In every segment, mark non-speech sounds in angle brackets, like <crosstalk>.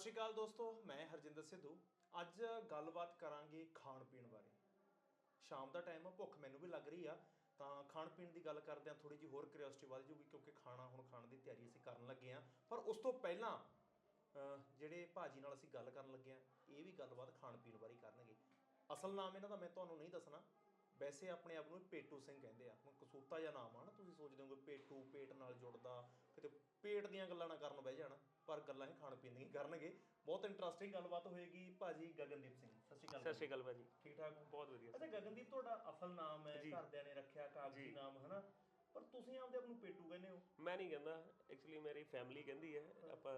ਸ਼੍ਰੀ ਅਕਾਲ ਦੋਸਤੋ ਮੈਂ ਹਰਜਿੰਦਰ ਸਿੱਧੂ। ਅੱਜ ਗੱਲਬਾਤ ਕਰਾਂਗੇ ਖਾਣ ਪੀਣ ਬਾਰੇ। ਸ਼ਾਮ ਦਾ ਟਾਈਮ ਆ ਭੁੱਖ ਮੈਨੂੰ ਵੀ ਲੱਗ ਰਹੀ ਆ। ਤਾਂ ਖਾਣ ਪੀਣ ਦੀ ਗੱਲ ਕਰਦੇ ਆ ਥੋੜੀ ਜਿਹੀ ਹੋਰ ਕਿਉਰਿਓਸਿਟੀ ਵੱਧ ਜੂਗੀ ਕਿਉਂਕਿ ਖਾਣਾ ਹੁਣ ਖਾਣ ਦੀ ਤਿਆਰੀ ਅਸੀਂ ਕਰਨ ਲੱਗੇ ਆ ਪਰ ਉਸ ਤੋਂ ਪਹਿਲਾਂ ਅਹ, ਜਿਹੜੇ ਭਾਜੀ ਨਾਲ ਅਸੀਂ ਗੱਲ ਕਰਨ ਲੱਗੇ ਆ ਇਹ ਵੀ ਗੱਲਬਾਤ ਖਾਣ ਪੀਣ ਬਾਰੇ ਕਰਨਗੇ। ਅਸਲ ਨਾਮ ਇਹਨਾਂ ਦਾ ਮੈਂ ਤੁਹਾਨੂੰ ਨਹੀਂ ਦੱਸਣਾ। ਵੈਸੇ ਆਪਣੇ ਆਪ ਨੂੰ ਪੇਟੂ ਸਿੰਘ ਕਹਿੰਦੇ ਆ। ਹੁਣ ਕਸੂਤਾ ਜਿਹਾ ਨਾਮ ਆ ਨਾ ਤੁਸੀਂ ਸੋਚਦੇ ਹੋਗੇ ਪੇਟੂ ਪੇਟ ਨਾਲ ਜੁੜਦਾ ਕਿਤੇ ਪੇਟ ਦੀਆਂ ਗੱਲਾਂ ਨਾ ਕਰਨ ਬਹਿ ਜਾਣ ਪਰ ਗੱਲਾਂ ਹੀ ਖਾਣ ਪੀਣ ਦੀਆਂ ਕਰਨਗੇ। ਬਹੁਤ ਇੰਟਰਸਟਿੰਗ ਗੱਲਬਾਤ ਹੋਏਗੀ ਭਾਜੀ ਗਗਨਦੀਪ ਸਿੰਘ। ਸਤਿ ਸ਼੍ਰੀ ਅਕਾਲ ਸਤਿ ਸ਼੍ਰੀ ਅਕਾਲ ਭਾਜੀ। ਠੀਕ ਠਾਕ? ਬਹੁਤ ਵਧੀਆ। ਅੱਛਾ ਗਗਨਦੀਪ ਤੁਹਾਡਾ ਅਸਲ ਨਾਮ ਹੈ ਘਰਦਿਆਂ ਨੇ ਰੱਖਿਆ ਕਾਗਜ਼ੀ ਨਾਮ ਹਨਾ? ਪਰ ਤੁਸੀਂ ਆਪਦੇ ਆਪ ਨੂੰ ਪੇਟੂ ਕਹਿੰਦੇ ਹੋ। ਮੈਂ ਨਹੀਂ ਕਹਿੰਦਾ। ਐਕਚੁਅਲੀ ਮੇਰੀ ਫੈਮਿਲੀ ਕਹਿੰਦੀ ਹੈ। ਆਪਾਂ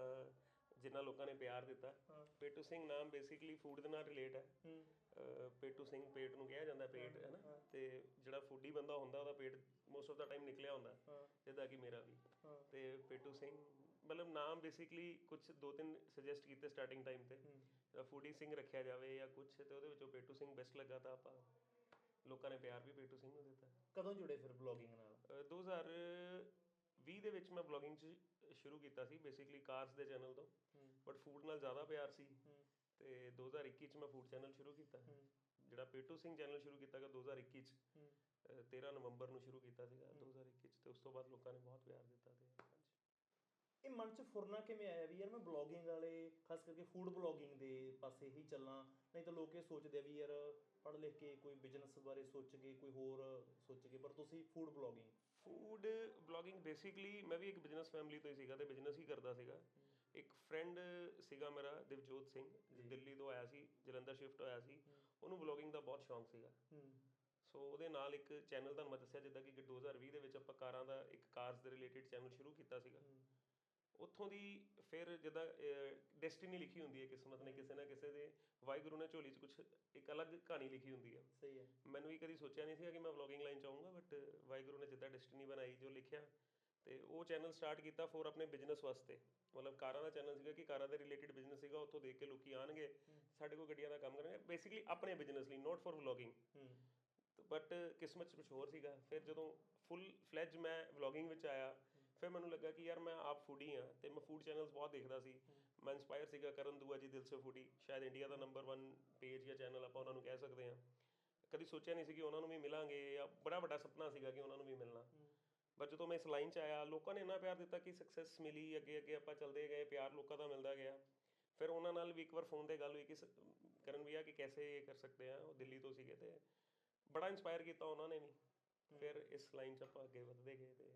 ਜਿੰਨਾ ਲੋਕਾਂ ਨੇ ਪਿਆਰ ਦਿੱਤਾ। ਪੇਟੂ ਸਿੰਘ ਨਾਮ ਬੇਸਿਕਲੀ ਫੂਡ ਦੇ ਨਾਲ ਰਿਲੇਟ ਹੈ। ਪੇਟੂ ਸਿੰਘ ਪੇਟ ਨੂੰ ਕਿਹਾ ਜਾਂਦਾ ਪੇਟ ਹੈ ਨਾ? ਤੇ ਜਿਹੜਾ ਫੂਡੀ ਬੰਦਾ ਹੁੰਦਾ ਉਹਦਾ ਪੇਟ ਮੋਸਟ ਆਫ ਦਾ ਟਾਈਮ ਨਿਕਲਿਆ ਹੁੰਦਾ। ਜਿੱਦਾਂ ਕਿ ਮੇਰਾ ਵੀ। ਤੇ ਪੇਟੂ ਸਿੰਘ ਮਤਲਬ ਨਾਮ ਬੇਸਿਕਲੀ ਕੁਝ ਦੋ ਤਿੰਨ ਸੁਜੈਸਟ ਕੀਤੇ ਸਟਾਰਟਿੰਗ ਟਾਈਮ ਤੇ। ਫੂਡੀ ਸਿੰਘ ਰੱਖਿਆ ਜਾਵੇ ਜਾਂ ਕੁਝ ਤੇ ਉਹਦੇ ਵਿੱਚੋਂ ਪੇਟੂ ਸਿੰਘ ਬੈਸਟ ਲੱਗਾ ਤਾਂ ਆਪਾਂ ਲੋਕਾਂ ਨੇ ਪਿਆਰ ਵੀ ਪੇਟੂ ਸਿੰਘ ਨੂੰ ਦਿੱਤਾ। ਕਦੋਂ ਜੁੜੇ ਫਿਰ ਬਲੌਗਿੰਗ ਨਾਲ? ਅਹ 2020 ਦੇ ਵਿੱਚ ਮੈਂ ਬਲੌਗਿੰਗ ਚ ਸ਼ੁਰੂ ਕੀਤਾ ਸੀ ਬੇਸਿਕਲੀ ਕਾਰਸ ਦੇ ਚੈਨਲ ਤੋਂ। ਬਟ ਫੂਡ ਨਾਲ ਜ਼ਿਆਦਾ ਪਿਆਰ ਸੀ। ਤੇ 2021 ਚ ਮੈਂ ਫੂਡ ਚੈਨਲ ਸ਼ੁਰੂ ਕੀਤਾ। ਜਿਹੜਾ ਪੇਟੂ ਸਿੰਘ ਚੈਨਲ ਸ਼ੁਰੂ ਕੀਤਾ ਗਿਆ 2021 ਚ। ਅਹ 13 ਨਵੰਬਰ ਨੂੰ ਸ਼ੁਰੂ ਕੀਤਾ ਸੀਗਾ 2021 ਚ ਤੇ ਉਸ ਤੋਂ ਬਾਅਦ ਲੋਕਾਂ ਨੇ ਬਹੁਤ ਪਿਆਰ ਦਿੱਤਾ ਤੇ ਹਾਂਜੀ। ਇਹ ਮਨ ਚ ਫੁਰਨਾ ਕਿਵੇਂ ਆਇਆ ਵੀ ਯਾਰ ਮੈਂ ਬਲੌਗਿੰਗ ਵਾਲੇ ਖਾਸ ਕਰਕੇ ਫੂਡ ਬਲੌਗਿੰਗ ਦੇ ਪਾਸੇ ਹੀ ਚੱਲਾਂ ਨਹੀਂ ਤਾਂ ਲੋਕ ਇਹ ਸੋਚਦੇ ਆ ਵੀ ਯਾਰ ਪੜ੍ਹ ਲਿਖ ਕੇ ਕੋਈ ਬਿਜ਼ਨਸ ਬਾਰੇ ਸੋਚ ਕੇ ਕੋਈ ਹੋਰ ਸੋਚ ਕੇ ਪਰ ਤੁਸੀਂ food blogging food blogging basically ਮੈਂ ਵੀ ਇੱਕ ਬਿਜ਼ਨਸ ਫੈਮਿਲੀ ਤੋਂ ਹੀ ਸੀਗਾ ਤੇ ਬਿਜ਼ਨਸ ਹੀ ਕਰਦਾ ਸੀਗਾ। ਇੱਕ ਫਰੈਂਡ ਸੀਗਾ ਮੇਰਾ ਦਿਵਜੋਤ ਸਿੰਘ ਦਿੱਲੀ ਤੋਂ ਆਇਆ ਸੀ ਜਲੰਧਰ ਸ਼ਿਫਟ ਹੋਇਆ ਸੀ ਉਹਨੂੰ ਬਲੌਗਿੰਗ ਦਾ ਬਹੁਤ ਸ਼ੌਂਕ ਸੀਗਾ। ਸੋ ਉਹਦੇ ਨਾਲ ਇੱਕ ਚੈਨਲ ਤੁਹਾਨੂੰ ਮੈਂ ਦੱਸਿਆ ਜਿੱਦਾਂ ਕਿ 2020 ਦੇ ਵਿੱਚ ਆਪਾਂ ਕਾਰਾਂ ਦਾ ਇੱਕ ਕਾਰਸ ਦੇ ਰਿਲੇਟਡ ਚੈਨਲ ਸ਼ੁਰੂ ਕੀਤਾ ਸੀਗਾ। ਉੱਥੋਂ ਦੀ ਫਿਰ ਜਿੱਦਾਂ ਡੈਸਟੀਨੀ ਲਿਖੀ ਹੁੰਦੀ ਹੈ ਕਿਸਮਤ ਨੇ ਕਿਸੇ ਨਾ ਕਿਸੇ ਦੇ ਵਾਹਿਗੁਰੂ ਨੇ ਝੋਲੀ 'ਚ ਕੁਝ ਇੱਕ ਅਲੱਗ ਕਹਾਣੀ ਲਿਖੀ ਹੁੰਦੀ ਹੈ ਸਹੀ ਹੈ। ਮੈਨੂੰ ਵੀ ਕਦੀ ਸੋਚਿਆ ਨਹੀਂ ਸੀਗਾ ਕਿ ਮੈਂ ਵਲੌਗਿੰਗ ਲਾਈਨ ਚ ਆਉਂਗਾ ਬਟ ਵਾਹਿਗੁਰੂ ਨੇ ਜਿੱਦਾਂ ਡੈਸਟੀਨੀ ਬਣਾਈ ਜੋ ਲਿਖਿਆ ਤੇ ਉਹ ਚੈਨਲ ਸਟਾਰਟ ਕੀਤਾ ਫੋਰ ਆਪਣੇ ਬਿਜ਼ਨਸ ਵਾਸਤੇ। ਮਤਲਬ ਕਾਰਾਂ ਦਾ ਚੈਨਲ ਸੀਗਾ ਕਿ ਕਾਰਾਂ ਦੇ ਰਿਲੇਟਡ ਬਿਜ਼ਨਸ ਸੀਗਾ ਉੱਥੋਂ ਦੇਖ ਕੇ ਲੋਕੀ ਆਣਗੇ ਸਾਡੇ ਕੋਲ ਗੱਡੀਆਂ ਦਾ ਕੰਮ ਕਰਨਗੇ ਬੇਸਿਕਲੀ ਆਪਣੇ ਬਿਜ਼ਨਸ ਲਈ ਨਾਟ ਫॉर ਵਲੌਗਿੰਗ ਬਟ ਕਿਸਮਤ ਚ ਕੁਝ ਹੋਰ ਸੀਗਾ। ਫਿਰ ਜਦੋਂ ਫੁੱਲ ਫਲੈਜ ਮੈਂ ਵਲੌਗਿੰਗ ਵਿੱਚ ਆਇਆ ਫਿਰ ਮੈਨੂੰ ਲੱਗਾ ਕਿ ਯਾਰ ਮੈਂ ਆਪ ਫੂਡੀ ਆ ਤੇ ਮੈਂ ਫੂਡ ਚੈਨਲਸ ਬਹੁਤ ਦੇਖਦਾ ਸੀ। ਮੈਂ ਇਨਸਪਾਇਰ ਸੀਗਾ ਕਰਨ ਦੂਆ ਜੀ ਦਿਲ ਸੇ ਫੂਡੀ ਸ਼ਾਇਦ ਇੰਡੀਆ ਦਾ ਨੰਬਰ 1 ਪੇਜ ਜਾਂ ਚੈਨਲ ਆਪਾਂ ਉਹਨਾਂ ਨੂੰ ਕਹਿ ਸਕਦੇ ਹਾਂ। ਕਦੀ ਸੋਚਿਆ ਨਹੀਂ ਸੀ ਕਿ ਉਹਨਾਂ ਨੂੰ ਵੀ ਮਿਲਾਂਗੇ ਜਾਂ ਬੜਾ ਵੱਡਾ ਸੁਪਨਾ ਸੀਗਾ ਕਿ ਉਹਨਾਂ ਨੂੰ ਵੀ ਮਿਲਣਾ। ਪਰ ਜਦੋਂ ਮੈਂ ਇਸ ਲਾਈਨ 'ਚ ਆਇਆ ਲੋਕਾਂ ਨੇ ਇੰਨਾ ਪਿਆਰ ਦਿੱਤਾ ਕਿ ਸਕਸੈਸ ਮਿਲੀ ਅੱਗੇ ਅੱਗੇ ਆਪਾਂ ਚੱਲਦੇ ਗਏ ਪਿਆਰ ਲੋਕਾਂ ਦਾ ਮਿਲਦਾ ਗਿਆ। ਫਿਰ ਉਹਨਾਂ ਨਾਲ ਵੀ ਇੱਕ ਵਾਰ ਫੋਨ ਤੇ ਗੱਲ ਹੋਈ ਕਿ ਕਰਨ ਵੀ ਆ ਕਿ ਕੈਸੇ ਕਰ ਸਕਦੇ ਆ ਉਹ ਦਿੱਲੀ ਤੋਂ ਸੀਗੇ ਤੇ ਬੜਾ ਇਨਸਪਾਇਰ ਕੀਤਾ ਉਹਨਾਂ ਨੇ ਵੀ। ਫਿਰ ਇਸ ਲਾਈਨ 'ਚ ਆਪਾਂ ਅੱਗੇ ਵਧਦੇ ਗਏ ਤੇ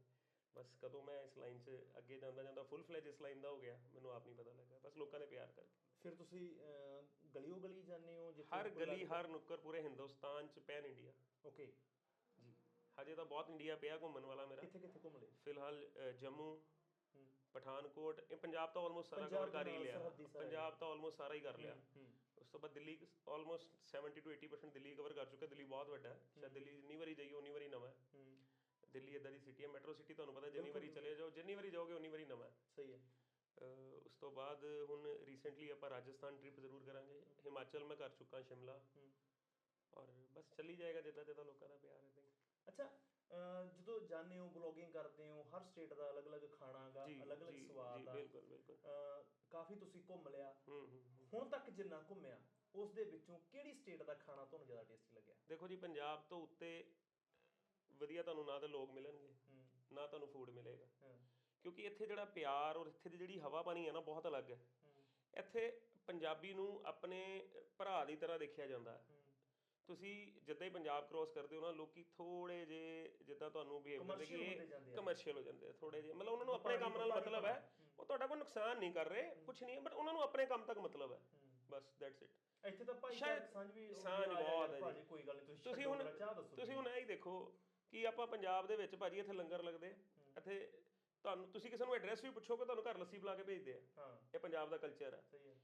ਬਸ ਕਦੋਂ ਮੈਂ ਇਸ ਲਾਈਨ 'ਚ ਅੱਗੇ ਜਾਂਦਾ ਜਾਂਦਾ ਫੁੱਲ ਫਲੇਜ ਇਸ ਲਾਈਨ ਦਾ ਹੋ ਗਿਆ ਮੈਨੂੰ ਆਪ ਨਹੀਂ ਪਤਾ ਲੱਗਾ ਬਸ ਲੋਕਾਂ ਨੇ ਪਿਆਰ ਕਰਕੇ। ਫਿਰ ਤੁਸੀਂ ਗਲੀਓ ਗਲੀ ਜਾਂਦੇ ਹੋ ਜਿੱਥੇ ਹਰ ਗਲੀ ਹਰ ਨੁੱਕਰ ਪੂਰੇ ਹਿੰਦੁਸਤਾਨ 'ਚ ਪੈਨ ਇੰਡੀਆ ਓਕੇ ਹਜੇ ਤਾਂ ਬਹੁਤ ਇੰਡੀਆ ਪਿਆ ਘੁੰਮਣ ਵਾਲਾ ਮੇਰਾ। ਕਿੱਥੇ ਕਿੱਥੇ ਘੁੰਮ ਲਏ ਫਿਲਹਾਲ ਜੰਮੂ ਪਠਾਨਕੋਟ ਇਹ ਪੰਜਾਬ ਤਾਂ ਆਲਮੋਸਟ ਸਾਰਾ ਕਵਰ ਕਰ ਹੀ ਲਿਆ। ਪੰਜਾਬ ਤਾਂ ਆਲਮੋਸਟ ਸਾਰਾ ਹੀ ਕਰ ਲਿਆ। ਉਸ ਤੋਂ ਬਾਅਦ ਦਿੱਲੀ ਆਲਮੋਸਟ 70 ਤੋਂ 80% ਦਿੱਲੀ ਕਵਰ ਕਰ ਚੁੱਕਾ ਦਿੱਲੀ ਬਹੁਤ ਵੱਡਾ ਹੈ। ਸ਼ਾਇਦ ਦਿੱਲੀ ਜਿੰਨੀ ਵਾਰੀ ਜਾਈਏ ਉਨੀ ਵਾਰੀ ਨਵਾਂ ਹੈ। ਦਿੱਲੀ ਇਦਾਂ ਦੀ ਸਿਟੀ ਹੈ ਮੈਟਰੋ ਸਿਟੀ ਤੁਹਾਨੂੰ ਪਤਾ ਜਿੰਨੀ ਵਾਰੀ ਚਲੇ ਜਾਓ ਜਿੰਨੀ ਵਾਰੀ ਜਾਓਗੇ ਉਨੀ ਵਾਰੀ ਨਵਾਂ ਹੈ। ਸਹੀ ਹੈ। ਉਸ ਤੋਂ ਬਾਅਦ ਹੁਣ ਰੀਸੈਂਟਲੀ ਆਪਾਂ ਰਾਜਸਥਾਨ ਟ੍ਰਿਪ ਜ਼ਰੂਰ ਕਰਾਂਗੇ। ਹਿਮਾਚਲ ਮੈਂ ਕਰ ਚੁੱਕਾ ਸ਼ਿਮਲਾ। ਔਰ ਬਸ ਚੱਲੀ ਜਾਏਗਾ ਜਿੱਦਾਂ ਜਿੱਦਾਂ ਲੋਕਾਂ ਦਾ ਪਿਆਰ ਹੈ। ਅੱਛਾ ਅਹ, ਜਦੋਂ ਜਾਂਦੇ ਹੋ ਬਲੌਗਿੰਗ ਕਰਦੇ ਹੋ ਹਰ ਸਟੇਟ ਦਾ ਅਲੱਗ-ਅਲੱਗ ਖਾਣਾ ਗਾ ਜੀ ਅਲੱਗ-ਅਲੱਗ ਜੀ ਸਵਾਦ ਜੀ ਆ। ਬਿਲਕੁਲ ਬਿਲਕੁਲ। ਅਹ, ਕਾਫੀ ਤੁਸੀਂ ਘੁੰਮ ਲਿਆ। ਹੂੰ ਹੂੰ ਹੁਣ ਤੱਕ ਜਿੰਨਾ ਘੁੰਮਿਆ ਉਸ ਦੇ ਵਿੱਚੋਂ ਕਿਹੜੀ ਸਟੇਟ ਦਾ ਖਾਣਾ ਤੁਹਾਨੂੰ ਜ਼ਿਆਦਾ ਟੇਸਟੀ ਲੱਗਿਆ? ਦੇਖੋ ਜੀ ਪੰਜਾਬ ਤੋਂ ਉੱਤੇ ਵਧੀਆ ਤੁਹਾਨੂੰ ਨਾ ਤਾਂ ਲੋਕ ਮਿਲਣਗੇ ਹੂੰ। ਨਾ ਤੁਹਾਨੂੰ ਫੂਡ ਮਿਲੇਗਾ। ਕਿਉਂਕਿ ਇੱਥੇ ਜਿਹੜਾ ਪਿਆਰ ਔਰ ਇੱਥੇ ਦੀ ਜਿਹੜੀ ਹਵਾ ਪਾਣੀ ਹੈ ਨਾ ਬਹੁਤ ਅਲੱਗ ਹੈ। ਇੱਥੇ ਪੰਜਾਬੀ ਨੂੰ ਆਪਣੇ ਭਰਾ ਦੀ ਤਰ੍ਹਾਂ ਦੇਖਿਆ ਜਾਂਦਾ। ਹੈ। ਤੁਸੀਂ ਜਿੱਦਾਂ ਹੀ ਪੰਜਾਬ ਕ੍ਰੋਸ ਕਰਦੇ ਹੋ ਨਾ ਲੋਕੀ ਥੋੜੇ ਜੇ ਜਿੱਦਾਂ ਤੁਹਾਨੂੰ ਬਿਹੇਵ ਕਰਦੇ ਕਿ ਇਹ ਕਮਰਸ਼ੀਅਲ ਹੋ ਜਾਂਦੇ ਆ ਥੋੜੇ ਜੇ ਮਤਲਬ ਉਹਨਾਂ ਨੂੰ ਆਪਣੇ ਕੰਮ ਨਾਲ ਮਤਲਬ ਹੈ। ਉਹ ਤੁਹਾਡਾ ਕੋਈ ਨੁਕਸਾਨ ਨਹੀਂ ਕਰ ਰਹੇ ਕੁਝ ਨਹੀਂ ਬਟ ਉਹਨਾਂ ਨੂੰ ਆਪਣੇ ਕੰਮ ਤੱਕ ਮਤਲਬ ਹੈ। ਬਸ ਦੈਟਸ ਇਟ ਇੱਥੇ ਤਾਂ ਭਾਈ ਸਾਂਝ ਵੀ ਸਾਂਝ ਬਹੁਤ ਹੈ। ਭਾਜੀ ਕੋਈ ਗੱਲ ਨਹੀਂ ਤੁਸੀਂ ਤੁਸੀਂ ਹੁਣ ਤੁਸੀਂ ਹੁਣ ਇਹ ਹੀ ਦੇਖੋ ਕਿ ਆਪਾਂ ਪੰਜਾਬ ਦੇ ਵਿੱਚ ਭਾਜੀ ਇੱਥੇ ਲੰਗਰ ਲੱਗਦੇ ਆ। ਇੱਥੇ ਤੁਹਾਨੂੰ ਤੁਸੀਂ ਕਿਸੇ ਨੂੰ ਐਡਰੈਸ ਵੀ ਪੁੱਛੋਗੇ ਤੁਹਾਨੂੰ ਘਰ ਲੱਸੀ ਬੁਲਾ ਕੇ ਭੇਜਦੇ ਆ। ਹਾਂ। ਇਹ ਪੰਜਾਬ ਦਾ ਕਲਚਰ ਹੈ ਸਹੀ ਹੈ।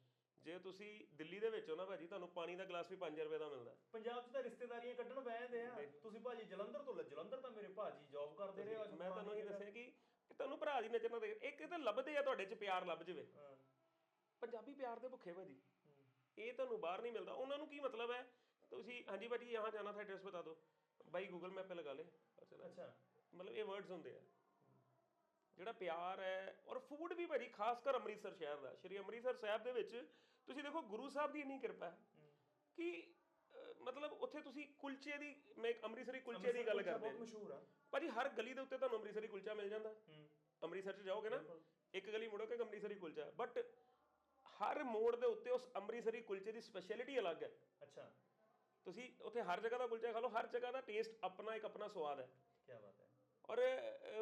ਜੇ ਤੁਸੀਂ ਦਿੱਲੀ ਦੇ ਵਿੱਚ ਹੋ ਨਾ ਭਾਜੀ ਤੁਹਾਨੂੰ ਪਾਣੀ ਦਾ ਗਲਾਸ ਵੀ 5 ਰੁਪਏ ਦਾ ਮਿਲਦਾ। ਪੰਜਾਬ 'ਚ ਤਾਂ ਰਿਸ਼ਤੇਦਾਰੀਆਂ ਕੱਢਣ ਬੈਂਦੇ ਆ। ਤੁਸੀਂ ਭਾਜੀ ਜਲੰਧਰ ਤੋਂ ਲੈ ਜਲੰਧਰ ਤਾਂ ਮੇਰੇ ਭਾਜੀ ਜੌਬ ਕਰਦੇ ਰਹੇ ਮੈਂ ਤੁਹਾਨੂੰ ਇਹ ਦੱਸਿਆ ਕਿ ਤੁਹਾਨੂੰ ਭਰਾ ਦੀ ਨਜ਼ਰ ਨਾਲ ਦੇਖ ਇੱਕ ਤਾਂ ਲੱਭਦੇ ਆ ਤੁਹਾਡੇ 'ਚ ਪਿਆਰ ਲੱਭ ਜਵੇ। ਪੰਜਾਬੀ ਪਿਆਰ ਦੇ ਭੁੱਖੇ ਭਾਜੀ। ਇਹ ਤੁਹਾਨੂੰ ਬਾਹਰ ਨਹੀਂ ਮਿਲਦਾ। ਉਹਨਾਂ ਨੂੰ ਕੀ ਮਤਲਬ ਹੈ? ਤੁਸੀਂ ਹਾਂਜੀ ਭਾਜੀ ਯਹਾਂ ਜਾਣਾ ਥਾ ਐਡਰੈਸ ਬਤਾ ਦਿਓ ਬਾਈ ਗੂਗਲ ਮੈਪ 'ਤੇ ਲਗਾ ਲੇ ਅੱਛਾ। ਮਤਲਬ ਇਹ ਵਰਡਸ ਹੁੰਦੇ ਆ। ਜਿਹੜਾ ਪਿਆਰ ਹੈ ਔਰ ਫੂਡ ਵੀ ਬੜੀ ਖਾਸ ਕਰ ਅੰਮ੍ਰਿਤਸਰ ਸ਼ਹਿਰ ਦਾ। ਸ਼੍ਰੀ ਅੰਮ੍ਰਿਤਸਰ ਸਾਹਿਬ ਦੇ ਵਿੱਚ ਤੁਸੀਂ ਦੇਖੋ ਗੁਰੂ ਸਾਹਿਬ ਦੀ ਇੰਨੀ ਕਿਰਪਾ ਹੈ ਕਿ ਮਤਲਬ ਉੱਥੇ ਤੁਸੀਂ ਕੁਲਚੇ ਦੀ ਮੈਂ ਅੰਮ੍ਰਿਤਸਰੀ ਕੁਲਚੇ ਦੀ ਗੱਲ ਕਰਦੇ ਬਹੁਤ ਮਸ਼ਹੂਰ ਆ। ਭਾਜੀ ਹਰ ਗਲੀ ਦੇ ਉੱਤੇ ਤੁਹਾਨੂੰ ਅੰਮ੍ਰਿਤਸਰੀ ਕੁਲਚਾ ਮਿਲ ਜਾਂਦਾ। ਅੰਮ੍ਰਿਤਸਰ 'ਚ ਜਾਓਗੇ ਨਾ। ਇੱਕ ਗਲੀ ਮੁੜੋਗੇ ਕਿ ਅੰਮ੍ਰਿਤਸਰੀ ਕੁਲਚਾ। ਬਟ ਹਰ ਮੋੜ ਦੇ ਉੱਤੇ ਉਸ ਅੰਮ੍ਰਿਤਸਰੀ ਕੁਲਚੇ ਦੀ ਸਪੈਸ਼ਲਿਟੀ ਅਲੱਗ ਹੈ। ਅੱਛਾ। ਤੁਸੀਂ ਉੱਥੇ ਹਰ ਜਗ੍ਹਾ ਦਾ ਕੁਲਚਾ ਖਾ ਲਓ ਹਰ ਜਗ੍ਹਾ ਦਾ ਟੇਸਟ ਆਪਣਾ ਇੱਕ ਆਪਣਾ ਸਵਾਦ ਹੈ। ਔਰ